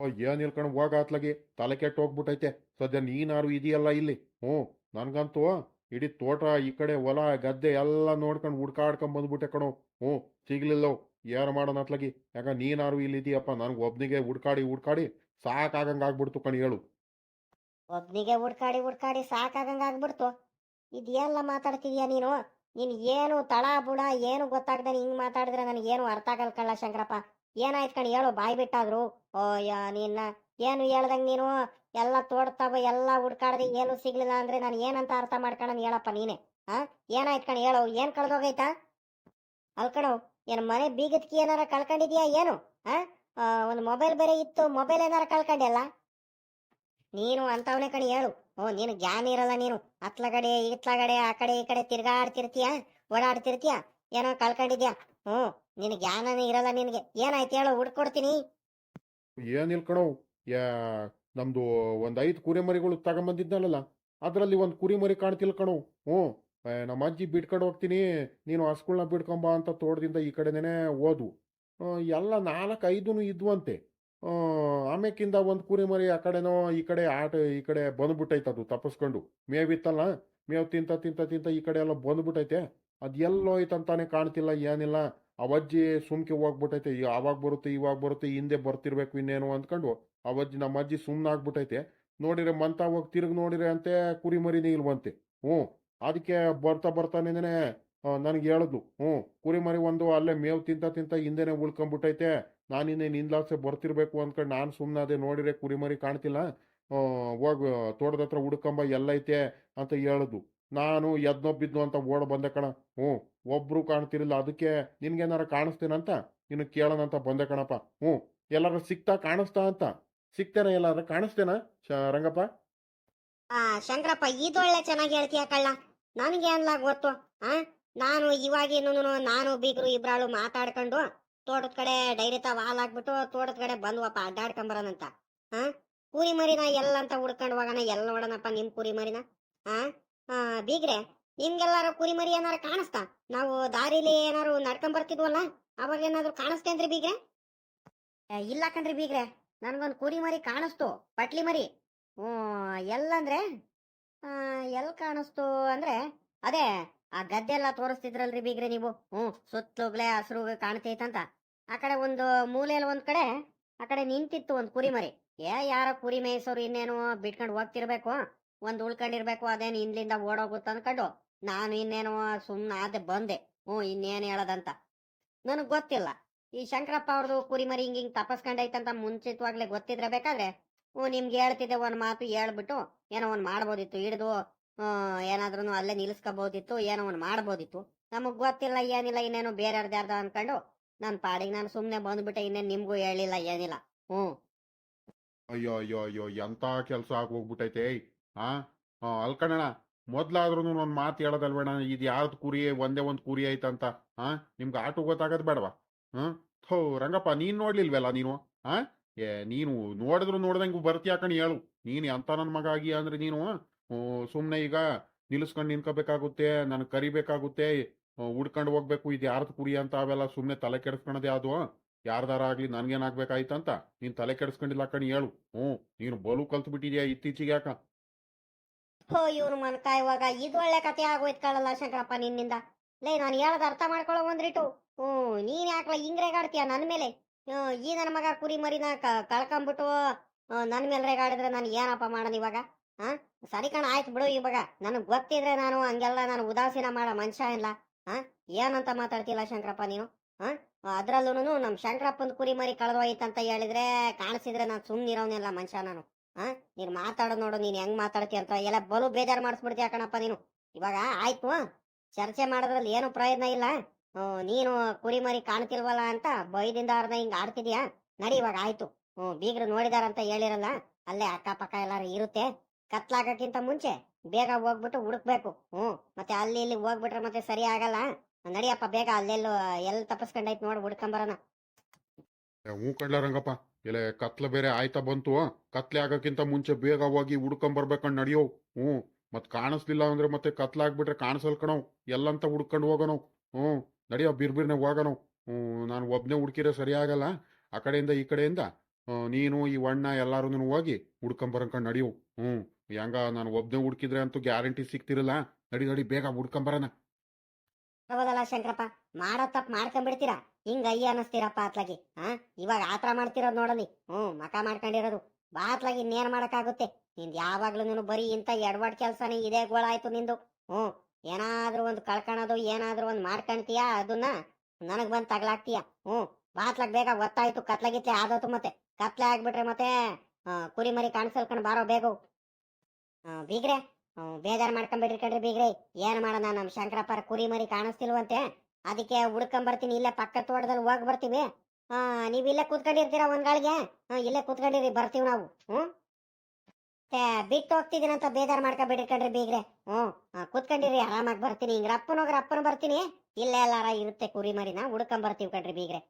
ಓ ಏನ್ ಇಲ್ಕಣ್ ಹೋಗ ಅತ್ಲಾಗಿ ತಲೆ ಕೆಟ್ಟು ಹೋಗ್ಬಿಟ್ಟೈತೆ. ಸದ್ಯ ನೀನಾರು ಇದೆಯಲ್ಲ ಇಲ್ಲಿ? ಹ್ಞೂ, ನನಗಂತೂ ಇಡೀ ತೋಟ, ಈ ಕಡೆ ಹೊಲ, ಗದ್ದೆ ಎಲ್ಲ ನೋಡ್ಕೊಂಡು ಹುಡ್ಕಾಡ್ಕೊಂಡ್ ಬಂದ್ಬಿಟ್ಟೆ ಕಣೋ. ಹ್ಞೂ, ಸಿಗ್ಲಿಲ್ಲೋ, ಏನು ಮಾಡೋಣ ಅತ್ಲಾಗಿ? ಯಾಕ ನೀನಾರು ಇಲ್ಲಿ ಇದೀಯಪ್ಪ ನನ್ಗೆ ಒಬ್ನಿಗೆ ಹುಡ್ಕಾಡಿ ಹುಡ್ಕಾಡಿ ಸಾಕಾಗಂಗೆ ಆಗ್ಬಿಡ್ತು ಕಣಿ ಹೇಳು. ಒಬ್ನಿಗೆ ಹುಡ್ಕಾಡಿ ಹುಡ್ಕಾಡಿ ಸಾಕಾಗಂಗೆ ಆಗ್ಬಿಡ್ತು. ಇದೆಲ್ಲ ಮಾತಾಡ್ತಿದ್ಯಾ ನೀನು? ನೀನು ಏನು ತಳ, ಬುಡ, ಏನು ಗೊತ್ತಾಗ್ದೆ ಹಿಂಗೆ ಮಾತಾಡಿದ್ರೆ ಏನು ಅರ್ಥ ಆಗಲ್ಲ ಕಳ್ಳ ಶಂಕರಪ್ಪ? ಏನಾಯ್ತು ಕಣಿ ಹೇಳು, ಬಾಯ್ ಬಿಟ್ಟಾದ್ರು? ಓಯ್ಯ ನಿನ್ನ ಏನು ಹೇಳ್ದಂಗೆ ನೀನು? ಎಲ್ಲ ತೋಡ್ತಾವ, ಎಲ್ಲ ಹುಡ್ಕಾಡ್ದೆ, ಏನು ಸಿಗ್ಲಿಲ್ಲ ಅಂದ್ರೆ ನಾನು ಏನಂತ ಅರ್ಥ ಮಾಡ್ಕೊಂಡ್ ಹೇಳಪ್ಪ ನೀನೆ. ಹಾ ಏನಾಯ್ತು ಕಣ ಹೇಳು, ಏನ್ ಕಳ್ದೋಗೈತಾ? ಅಲ್ಕಣೋ ಏನ್ ಮನೆ ಬೀಗದ್ಕಿ ಏನಾರ ಕಳ್ಕೊಂಡಿದ್ಯಾ ಏನು? ಹಾ ಒಂದು ಮೊಬೈಲ್ ಬೇರೆ ಇತ್ತು, ಮೊಬೈಲ್ ಏನಾರ ಕಳ್ಕೊಂಡ್ಯಲ್ಲ ನೀನು ಅಂತವನೇ ಕಣಿ ಹೇಳು. ಓ, ನೀನು ಜ್ಞಾನ ಇರಲ್ಲ ನೀನು. ಅತ್ಲಗಡೆ ಇತ್ಲಗಡೆ ಆ ಕಡೆ ಈ ಕಡೆ ತಿರ್ಗಾಡ್ತಿರ್ತೀಯ? ಓಡಾಡ್ತಿರ್ತೀಯ? ಏನೋ ಕಳ್ಕೊಂಡಿದ್ಯಾ? ಹ್ಞೂ, ನಿನ್ ಜ್ಞಾನನೇ ಇರಲ್ಲ ನಿನಗೆ. ಏನಾಯ್ತು ಹೇಳು, ಹುಡ್ಕೊಡ್ತೀನಿ. ಏನಿಲ್ ಕಣೋ ನಮ್ದು ಒಂದು ಐದು ಕುರಿಮರಿಗಳು ತಗೊಂಬಂದಿದ್ನಲ್ಲ ಅದರಲ್ಲಿ ಒಂದು ಕುರಿಮರಿ ಕಾಣ್ತಿಲ್ಲ ಕಣು. ಹ್ಞೂ ನಮ್ಮ ಅಜ್ಜಿ ಬಿಟ್ಕೊಂಡು ಹೋಗ್ತೀನಿ, ನೀನು ಹಸ್ಗಳನ್ನ ಬಿಡ್ಕೊಂಬ ಅಂತ ತೋಟದಿಂದ ಈ ಕಡೆನೇ ಓದು ಎಲ್ಲ ನಾಲ್ಕು ಐದು ಇದ್ವಂತೆ ಆಮೇಕಿಂದ ಒಂದು ಕುರಿಮರಿ ಆ ಕಡೆನೋ, ಈ ಕಡೆ ಆಟ, ಈ ಕಡೆ ಬಂದ್ಬಿಟ್ಟೈತೆ ಅದು ತಪ್ಪಿಸ್ಕೊಂಡು. ಮೇವಿತ್ತಲ್ಲ ಮೇವು ತಿಂತ ತಿಂತ ತಿಂತ ಈ ಕಡೆ ಎಲ್ಲ ಬಂದ್ಬಿಟ್ಟೈತೆ. ಅದು ಎಲ್ಲೋಯ್ತಂತಾನೆ ಕಾಣ್ತಿಲ್ಲ, ಏನಿಲ್ಲ. ಅವಜ್ಜಿ ಸುಮ್ಕೆ ಹೋಗ್ಬಿಟ್ಟೈತೆ ಆವಾಗ ಬರುತ್ತೆ, ಇವಾಗ ಬರುತ್ತೆ, ಹಿಂದೆ ಬರ್ತಿರ್ಬೇಕು ಇನ್ನೇನು ಅಂದ್ಕೊಂಡು ಅವಜ್ಜಿ ನಮ್ಮ ಅಜ್ಜಿ ಸುಮ್ಮನಾಗ್ಬಿಟ್ಟೈತೆ ನೋಡಿರಿ ಮಂತ ಹೋಗಿ ತಿರುಗಿ ನೋಡಿರಿ ಅಂತೆ ಕುರಿಮರಿನೇ ಇಲ್ವಂತೆ. ಹ್ಞೂ ಅದಕ್ಕೆ ಬರ್ತಾ ಬರ್ತಾನೇನೆ ನನಗೆ ಹೇಳಿದ್ಲು, ಹ್ಞೂ ಕುರಿಮರಿ ಒಂದು ಅಲ್ಲೇ ಮೇವು ತಿಂತ ತಿಂತ ಹಿಂದೆನೆ ಉಳ್ಕೊಂಬಿಟ್ಟೈತೆ. ನಾನಿನ್ನೇನು ನಿಂದ್ಲಾಸೆ ಬರ್ತಿರ್ಬೇಕು ಅಂದ್ಕೊಂಡು ನಾನು ಸುಮ್ಮನೆ ಸುಮ್ಮನಾದೆ ನೋಡಿರೆ ಕುರಿಮರಿ ಕಾಣ್ತಿಲ್ಲ. ಹೋಗಿ ತೋಟದ ಹತ್ರ ಹುಡ್ಕೊಂಬ ಎಲ್ಲೈತೆ ಅಂತ ಹೇಳಿದ್ಲು. ನಾನು ಎದ್ನೊಬ್ಬಿದ್ನು ಅಂತ ಓಡ್ ಬಂದೆ ಕಣ. ಹ್ಞೂ, ಒಬ್ರು ಕಾಣ್ತಿರಲಿಲ್ಲ. ಅದಕ್ಕೆ ನಿನ್ಗೇನಾರ ಕಾಣಿಸ್ತೇನಂತ? ನಿನ್ನ ಕೇಳೋಣ ಅಂತ ಬಂದೆ ಕಣಪ್ಪ. ಹ್ಞೂ, ಎಲ್ಲಾರು ಸಿಕ್ತಾ ಕಾಣಿಸ್ತಾ ಅಂತ? ಸಿಗ್ತೇನ ಇಲ್ಲ ಕಾಣಿಸ್ತೇನ? ಶ- ರಂಗಪ್ಪ? ಆ, ಶಂಕರಪ್ಪ ಇದೊಳ್ಳೆ ಚೆನ್ನಾಗಿ ಹೇಳ್ತೀಯ ಕಳ್ಳ. ನನಗೆ ಅನ್ಲ ಗೊತ್ತು? ಆ, ನಾನು ಇವಾಗಿನೂ ನಾನು, ಬೀಗರು ಇಬ್ರಾಳು ಮಾತಾಡ್ಕೊಂಡು ತೋಟದ ಕಡೆ ಡೈರಿ ತಾವ ಹಾಲ್ ಹಾಕ್ಬಿಟ್ಟು ತೋಟದ ಕಡೆ ಬಂದ್ವಪ್ಪ, ಅಡ್ಡಾಡ್ಕೊಂಬರೋಣಂತ. ಆ ಕುರಿ ಮರಿನ ಎಲ್ಲ ಅಂತ ಹುಡ್ಕೊಂಡು ಹೋಗೋಣ ಎಲ್ಲ ನೋಡೋಣಪ್ಪ ನಿಮ್ ಕುರಿ ಮರಿನ? ಆ ಬೀಗ್ರೆ, ನಿಮ್ಗೆಲ್ಲಾರು ಕುರಿ ಮರಿ ಏನಾರ ಕಾಣಿಸ್ತಾ? ನಾವು ದಾರಿಲಿ ಏನಾರು ನಡ್ಕೊಂಡ್ ಬರ್ತಿದ್ವಲ್ಲ ಅವಾಗ ಏನಾದ್ರು ಕಾಣಿಸ್ತೇನ್ರಿ ಬೀಗ್ರೆ? ಇಲ್ಲ ಕಣ್ರಿ ಬೀಗ್ರೆ. ನನ್ಗೊಂದ್ ಕುರಿ ಮರಿ ಕಾಣಿಸ್ತು, ಪಟ್ಲಿ ಮರಿ. ಹ್ಞೂ, ಎಲ್ಲಂದ್ರೆ ಎಲ್ಲಿ ಎಲ್ ಕಾಣಿಸ್ತು ಅಂದ್ರೆ, ಅದೇ, ಆ ಗದ್ದೆ ಎಲ್ಲ ತೋರಿಸ್ತಿದ್ರಲ್ರಿ ಬೀಗ್ರೆ ನೀವು. ಹ್ಞೂ ಸುತ್ತಲುಗ್ಲೆ ಹಸಿರು ಕಾಣ್ತೈತಂತ ಆ ಕಡೆ ಒಂದು ಮೂಲೆಯಲ್ಲಿ ಒಂದು ಕಡೆ, ಆ ಕಡೆ ನಿಂತಿತ್ತು ಒಂದು ಕುರಿ ಮರಿ. ಏ, ಯಾರೋ ಕುರಿ ಮೇಯಿಸೋರು ಇನ್ನೇನು ಬಿಟ್ಕೊಂಡು ಹೋಗ್ತಿರ್ಬೇಕು, ಒಂದು ಉಳ್ಕೊಂಡಿರ್ಬೇಕು, ಅದೇನು ಹಿಂದ್ಲಿಂದ ಓಡೋಗುತ್ತೆ ಅಂದ್ಕೊಂಡು ನಾನು ಇನ್ನೇನು ಸುಮ್ಮನೆ ಆದ ಬಂದೆ. ಹ್ಞೂ, ಇನ್ನೇನು ಹೇಳದಂತ. ನನಗೆ ಗೊತ್ತಿಲ್ಲ. ಈ ಶಂಕರಪ್ಪ ಅವ್ರದ್ದು ಕುರಿಮರಿ ಹಿಂಗ್ ಹಿಂಗ್ ತಪಸ್ಕೊಂಡೈತಂತ ಮುಂಚಿತವಾಗ್ಲೇ ಗೊತ್ತಿದ್ರೆ ಬೇಕಾದ್ರೆ ಓ ನಿಮ್ಗೆ ಹೇಳ್ತಿದ್ದೆ ಒಂದ್ ಮಾತು ಹೇಳ್ಬಿಟ್ಟು ಏನೋ ಒಂದ್ ಮಾಡ್ಬೋದಿತ್ತು ಹಿಡಿದು ಏನಾದ್ರೂ ಅಲ್ಲೇ ನಿಲ್ಲಿಸ್ಕೋಬೋದಿತ್ತು ಏನೋ ಒಂದ್ ಮಾಡ್ಬೋದಿತ್ತು. ನಮಗ್ ಗೊತ್ತಿಲ್ಲ ಏನಿಲ್ಲ ಇನ್ನೇನು ಬೇರೆ ಯಾರ್ದ ಅನ್ಕೊಂಡು ನನ್ನ ಪಾಡಿಗೆ ನಾನು ಸುಮ್ಮನೆ ಬಂದ್ಬಿಟ್ಟೆ ಇನ್ನೇನು ನಿಮ್ಗೂ ಹೇಳಿಲ್ಲ ಏನಿಲ್ಲ. ಹ್ಞೂ. ಅಯ್ಯೋ ಅಯ್ಯೋ ಅಯ್ಯೋ ಎಂತ ಕೆಲಸ ಆಗೋಗ್ಬಿಟ್ಟೈತೆ ಆ? ಆ, ಅಲ್ಕಣಣ ಮೊದ್ಲಾದ್ರೂ ಒಂದು ಮಾತು ಹೇಳದಲ್ವೇಣ ಇದು ಯಾರ್ದು ಕುರಿ ಒಂದೇ ಒಂದು ಕುರಿ ಐತಂತ ಹಾ ನಿಮ್ಗೆ ಆಟೋ ಗೊತ್ತಾಗದ್ ಬೇಡವಾ? ಥೋ, ರಂಗಪ್ಪ, ನೀನ್ ನೋಡ್ಲಿಲ್ವಲ್ಲ ನೀನು? ಆ? ಏ, ನೀನು ನೋಡಿದ್ರು ನೋಡ್ದಂಗೆ ಬರ್ತೀಯ ಕಣಿ ಹೇಳು. ನೀನು ಎಂತ ನನ್ನ ಮಗ ಆಗಿ ಅಂದ್ರೆ ನೀನು? ಸುಮ್ಮನೆ ಈಗ ನಿಲ್ಲಿಸ್ಕೊಂಡು ನಿನ್ಕೋಬೇಕಾಗುತ್ತೆ ನನಗೆ ಕರಿಬೇಕಾಗುತ್ತೆ ಉಡ್ಕೊಂಡ್ ಹೋಗ್ಬೇಕು, ಇದು ಯಾರ್ದು ಕುರಿ ಅಂತ ಅವೆಲ್ಲ ಸುಮ್ಮನೆ ತಲೆ ಕೆಡಿಸ್ಕೊಳೋದು ಯಾವ್ದು? ಯಾರ್ದಾರ ಆಗ್ಲಿ ನನ್ಗೇನಾಗ್ಬೇಕಾಯ್ತಂತ? ನೀನ್ ತಲೆ ಕೆಡಿಸ್ಕೊಂಡಿಲ್ಲ ಕಣಿ ಹೇಳು. ಹ್ಞೂ, ನೀನು ಬಲು ಕಲ್ತು ಬಿಟ್ಟಿದ್ಯಾ ಇತ್ತೀಚೆಗೆ ಯಾಕ? ಹೋ ಇವ್ರ ಮನ್ಕ ಇವಾಗ ಇದು ಒಳ್ಳೆ ಕತೆ ಆಗೋಯ್ತು ಕಳಲ್ಲ ಶಂಕರಪ್ಪ ನಿನ್ನಿಂದ. ಲೇ, ನಾನು ಹೇಳೋದು ಅರ್ಥ ಮಾಡ್ಕೊಳ್ಳೋ ಒಂದ್ರಿಟು ಹ್ಞೂ ನೀನು ಯಾಕಲ ಹಿಂಗ್ ರೇಗಾಡ್ತೀಯ ನನ್ನ ಮೇಲೆ ಈ ನನ್ನ ಮಗ ಕುರಿ ಮರಿನ ಕಳ್ಕೊಂಬಿಟ್ಟು ನನ್ನ ಮೇಲೆ ರೇಗಾಡಿದ್ರೆ ನಾನು ಏನಪ್ಪ ಮಾಡೋಣ ಇವಾಗ? ಹಾಂ ಸರಿ ಕಣ, ಆಯ್ತು ಬಿಡು ಇವಾಗ. ನನಗೆ ಗೊತ್ತಿದ್ರೆ ನಾನು ಹಂಗೆಲ್ಲ ನಾನು ಉದಾಸೀನ ಮಾಡೋ ಮನುಷ್ಯ ಇಲ್ಲ ಹಾಂ ಏನಂತ ಮಾತಾಡ್ತಿಲ್ಲ ಶಂಕರಪ್ಪ ನೀನು? ಹಾಂ ಅದ್ರಲ್ಲೂನು ನಮ್ಮ ಶಂಕರಪ್ಪನ ಕುರಿ ಮರಿ ಕಳೆದೋಯ್ತಂತ ಹೇಳಿದ್ರೆ ಕಾಣಿಸಿದ್ರೆ ನಾನು ಸುಮ್ಮನಿರೋನೆಲ್ಲ ಮನುಷ್ಯ ನಾನು. ಹಾಂ ನೀನ್ ಮಾತಾಡೋದು ನೋಡು, ನೀನು ಹೆಂಗ್ ಮಾತಾಡ್ತೀಯ ಅಂತ. ಎಲ್ಲ ಬಲು ಬೇಜಾರು ಮಾಡಿಸ್ಬಿಡ್ತೀಯ ಕಣಪ್ಪ ನೀನು. ಇವಾಗ ಆಯ್ತು. ಚರ್ಚೆ ಮಾಡೋದ್ರಲ್ಲಿ ಏನು ಪ್ರಯೋಜನ ಇಲ್ಲ. ನೀನು ಕುರಿ ಮರಿ ಕಾಣ್ತಿಲ್ವಲ್ಲ ಅಂತ ಬೈದಿಂದ ಅರ್ಧ ಹಿಂಗ್ ಆಡ್ತಿದ್ಯಾ? ನಡಿ ಇವಾಗ, ಆಯ್ತು. ಹ್ಮ್ ಬೀಗ್ರು ನೋಡಿದಾರಂತ ಹೇಳಿರಲ್ಲ, ಅಲ್ಲೇ ಅಕ್ಕಪಕ್ಕ ಎಲ್ಲಾರು ಇರುತ್ತೆ. ಕತ್ಲಾಗಕ್ಕಿಂತ ಮುಂಚೆ ಬೇಗ ಹೋಗ್ಬಿಟ್ಟು ಹುಡುಕ್ಬೇಕು. ಹ್ಮ್ ಮತ್ತೆ ಅಲ್ಲಿ ಇಲ್ಲಿ ಹೋಗ್ಬಿಟ್ರೆ ಮತ್ತೆ ಸರಿ ಆಗಲ್ಲ. ನಡಿಯಪ್ಪ, ಬೇಗ ಅಲ್ಲೆಲ್ಲೋ ಎಲ್ಲಿ ತಪ್ಪಿಸ್ಕೊಂಡೈತ್ ನೋಡಿ, ಹುಡ್ಕೊಂಬರೋಣ. ಹ್ಞೂ ಕಡ್ಲ ರಂಗಪ್ಪ ಇಲ್ಲ ಕತ್ಲ ಬೇರೆ ಆಯ್ತಾ ಬಂತು. ಕತ್ಲೆ ಆಗಕ್ಕಿಂತ ಮುಂಚೆ ಬೇಗ ಹೋಗಿ ಹುಡ್ಕೊಂಬರ್ಬೇಕಂಡ್ ನಡಿಯೋ. ಹ್ಞೂ ಮತ್ತೆ ಕಾಣಿಸ್ಲಿಲ್ಲ ಅಂದ್ರೆ ಮತ್ತೆ ಕತ್ಲಾಗ್ಬಿಟ್ರೆ ಕಾಣಿಸಲ್ ಎಲ್ಲಂತ ಹುಡ್ಕೊಂಡು ಹೋಗೋಣ ಹ್ಞೂ. ನಡಿಯೋ ಬಿರ್ಬಿರ್ನೆ ಹೋಗೋಣ. ಹ್ಞೂ, ನಾನು ಒಬ್ಬನೇ ಹುಡುಕಿರೋ ಸರಿಯಾಗಲ್ಲ ಆ ಕಡೆಯಿಂದ ಈ ಕಡೆಯಿಂದ ನೀನು, ಈ ಅಣ್ಣ ಎಲ್ಲರೂ ಹೋಗಿ ಹುಡ್ಕೊಂಬರಂಕೊಂಡು ನಡೆಯು. ಹ್ಞೂ, ಹೆಂಗ ನಾನು ಒಬ್ಬನೇ ಹುಡುಕಿದ್ರೆ ಅಂತೂ ಗ್ಯಾರಂಟಿ ಸಿಗ್ತಿರಲ್ಲ. ನಡಿ ನಡಿ, ಬೇಗ ಹುಡ್ಕೊಂಬರಣ ಹೌದಲ್ಲ ಶಂಕರಪ್ಪ, ಮಾಡೋ ತಪ್ಪು ಮಾಡ್ಕೊಂಡ್ಬಿಡ್ತೀರಾ? ಹಿಂಗ ಅಯ್ಯ ಅನ್ನಿಸ್ತೀರಪ್ಪ ಅತ್ಲಾಗಿ ಹಾ ಇವಾಗ ಆತರ ಮಾಡ್ತಿರೋದು ನೋಡಲಿ. ಹ್ಞೂ, ಮಕ ಮಾಡ್ಕೊಂಡಿರೋದು. ಬಾತ್ಲಾಗಿ ಇನ್ನೇನು ಮಾಡೋಕ್ಕಾಗುತ್ತೆ? ನಿಂದು ಯಾವಾಗಲೂ ನೀನು ಬರೀ ಇಂಥ ಎಡವಾಡ್ ಕೆಲಸನೇ ಇದೇ ಗೋಳಾಯ್ತು ನಿಂದು. ಹ್ಮ್ ಏನಾದ್ರೂ ಒಂದು ಕಳ್ಕೊಳೋದು ಏನಾದ್ರೂ ಒಂದು ಮಾಡ್ಕೊಂತೀಯ ಅದನ್ನ? ನನಗ್ ಬಂದ್ ತಗ್ಲಾಕ್ತೀಯ. ಹ್ಞೂ ಬಾತ್ಲಾಗ್ ಬೇಗ ಗೊತ್ತಾಯ್ತು ಕತ್ಲಾಗಿತ್ಲೆ ಆದೋತು ಮತ್ತೆ. ಕತ್ಲೆ ಆಗ್ಬಿಟ್ರೆ ಮತ್ತೆ ಕುರಿ ಮರಿ ಕಾಣಿಸಲ್ಕೊಂಡ್ ಬಾರೋ ಬೇಗ ಬೀಗ್ರೆ ಬೇಜಾರು ಮಾಡ್ಕೊಂಬಿಡ್ರಿ ಕಣ್ರಿ ಬೀಗ್ರೆ. ಏನ್ ಮಾಡೋಣ ನಮ್ ಶಂಕರಪ್ಪರ ಕುರಿ ಮರಿ ಕಾಣಿಸ್ತಿಲ್ವಂತೆ? ಅದಕ್ಕೆ ಹುಡ್ಕೊಂಡ್ ಬರ್ತೀನಿ ಇಲ್ಲೇ ಪಕ್ಕ ತೋಟದಲ್ಲಿ ಹೋಗಿ ಬರ್ತೀವಿ ನೀವ್ ಇಲ್ಲೇ ಕೂತ್ಕೊಂಡಿರ್ತೀರಾ ಒಂದ್ ಗಾಳಿಗೆ ಇಲ್ಲೇ ಕೂತ್ಕೊಂಡಿರಿ, ಬರ್ತೀವಿ ನಾವು. ಹ್ಮ್? ಬಿಟ್ಟು ಹೋಗ್ತಿದ್ದೀನಂತ ಬೇಜಾರ್ ಮಾಡ್ಕಬೇಡಿ ಕಣ್ರಿ ಬೀಗ್ರೆ. ಹ್ಮ್ ಕುತ್ಕೊಂಡಿರಿ, ಆರಾಮಾಗಿ ಬರ್ತೀನಿ. ಹಿಂಗ್ರ ಅಪ್ಪನ ಹೋಗ್ರ ಅಪ್ಪನ ಬರ್ತೀನಿ. ಇಲ್ಲೇ ಎಲ್ಲಾರ ಇರುತ್ತೆ ಕುರಿ ಹುಡ್ಕೊಂಡ್ ಬರ್ತೀವಿ ಕಣ್ರಿ ಬೀಗ್ರೆ.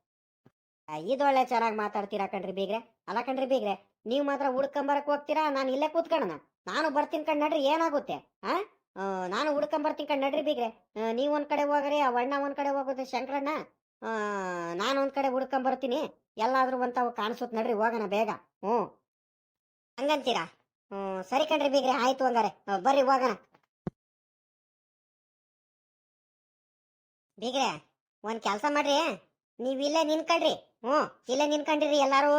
ಇದೊಳ್ಳೆ ಚೆನ್ನಾಗಿ ಮಾತಾಡ್ತೀರಾ ಕಣ್ರಿ ಬೀಗ್ರೆ. ಅಲ್ಲ ಕಣ್ರಿ ಬೀಗ್ರೆ, ನೀವು ಮಾತ್ರ ಹುಡ್ಕೊಂಬರಕ್ ಹೋಗ್ತೀರಾ? ನಾನು ಇಲ್ಲೇ ಕೂತ್ಕೊಳ್ಳೋಣ ನಾನು. ಬರ್ತೀನಿ ಕಣ್ ನಡ್ರಿ, ಏನಾಗುತ್ತೆ, ಆ? ನಾನು ಹುಡ್ಕೊಂಡ್ ಬರ್ತೀನಿ ಕಣ್ ನಡ್ರಿ ಬೀಗ್ರೆ. ನೀವು ಒಂದ್ ಕಡೆ ಹೋಗ್ರಿ, ಆ ಅಣ್ಣ ಒಂದ್ ಕಡೆ ಹೋಗುತ್ತೆ ಶಂಕರಣ್ಣ. ನಾನು ಒಂದ್ ಕಡೆ ಹುಡ್ಕೊಂಡ್ ಬರ್ತೀನಿ. ಎಲ್ಲಾದ್ರೂ ಒಂತಾವು ಕಾಣಿಸುತ್ತೆ ನಡ್ರಿ, ಹೋಗೋಣ ಬೇಗ. ಹ್ಞೂ. ಹಂಗಂತೀರಾ? ಹ್ಞೂ ಸರಿ ಕಣ್ರಿ ಬೀಗ್ರೆ, ಆಯ್ತು ಹಂಗಾರೆ. ಬರ್ರಿ, ಹೋಗೋಣ. ಬೀಗ್ರೆ, ಒಂದ್ ಕೆಲಸ ಮಾಡ್ರಿ. ನೀವ್ ಇಲ್ಲೇ ನಿನ್ಕಂಡ್ರಿ ಹ್ಮ್, ಇಲ್ಲೇ ನಿನ್ಕಂಡ್ರಿ ಎಲ್ಲಾರು.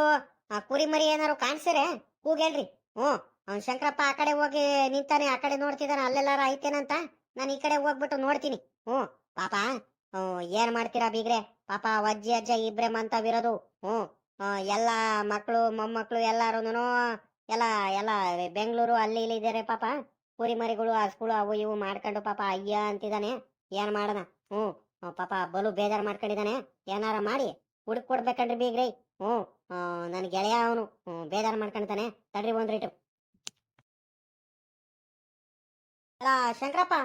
ಕುರಿ ಮರಿ ಏನಾರು ಕಾಣಿಸ್ರೆ ಕೂಗೇಳ್ರಿ ಹ್ಮ್, ಅವ್ನ್ ಶಂಕರಪ್ಪ ಆ ಕಡೆ ಹೋಗಿ ನಿಂತಾನೆ, ಆ ಕಡೆ ನೋಡ್ತಿದ್ದಾನೆ ಅಲ್ಲೆಲ್ಲಾರು ಐತೇನಂತ ನಾನು ಈ ಕಡೆ ಹೋಗ್ಬಿಟ್ಟು ನೋಡ್ತೀನಿ. ಹ್ಮ್, ಪಾಪ ಏನ್ ಮಾಡ್ತೀರಾ ಬೀಗ್ರೆ? ಪಾಪ, ಅಜ್ಜಿ, ಅಜ್ಜ ಇಬ್ರೆ ಮಂತವಿರೋದು. ಹ್ಮ್ ಎಲ್ಲಾ ಮಕ್ಕಳು ಮೊಮ್ಮಕ್ಕಳು ಎಲ್ಲಾರುನು ಎಲ್ಲ ಎಲ್ಲ ಬೆಂಗಳೂರು ಅಲ್ಲಿ ಇಲ್ಲಿ ಇದ್ದಾರೆ ಪಾಪ. ಕುರಿ ಮರಿಗಳು ಹಸ್ಗಳು ಅವು ಇವು ಮಾಡ್ಕೊಂಡು ಪಾಪ ಅಯ್ಯ ಅಂತಿದ್ದಾನೆ. ಏನ್ ಮಾಡೋಣ? ಹ್ಞೂ ಪಾಪ ಬಲು ಬೇಜಾರ್ ಮಾಡ್ಕೊಂಡಿದ್ದಾನೆ. ಏನಾರ ಮಾಡಿ ಹುಡುಕ್ ಕೊಡ್ಬೇಕಂಡ್ರಿ ಬೀಗ್ರಿ. ಹ್ಞೂ ನನ್ನ ಗೆಳೆಯ ಅವನು. ಬೇಜಾರ್ ಮಾಡ್ಕೊಂತಾನೆ ತಡ್ರಿ ಒಂದ್ರಿಟು ಅಲ್ಲ ಶಂಕರಪ್ಪ,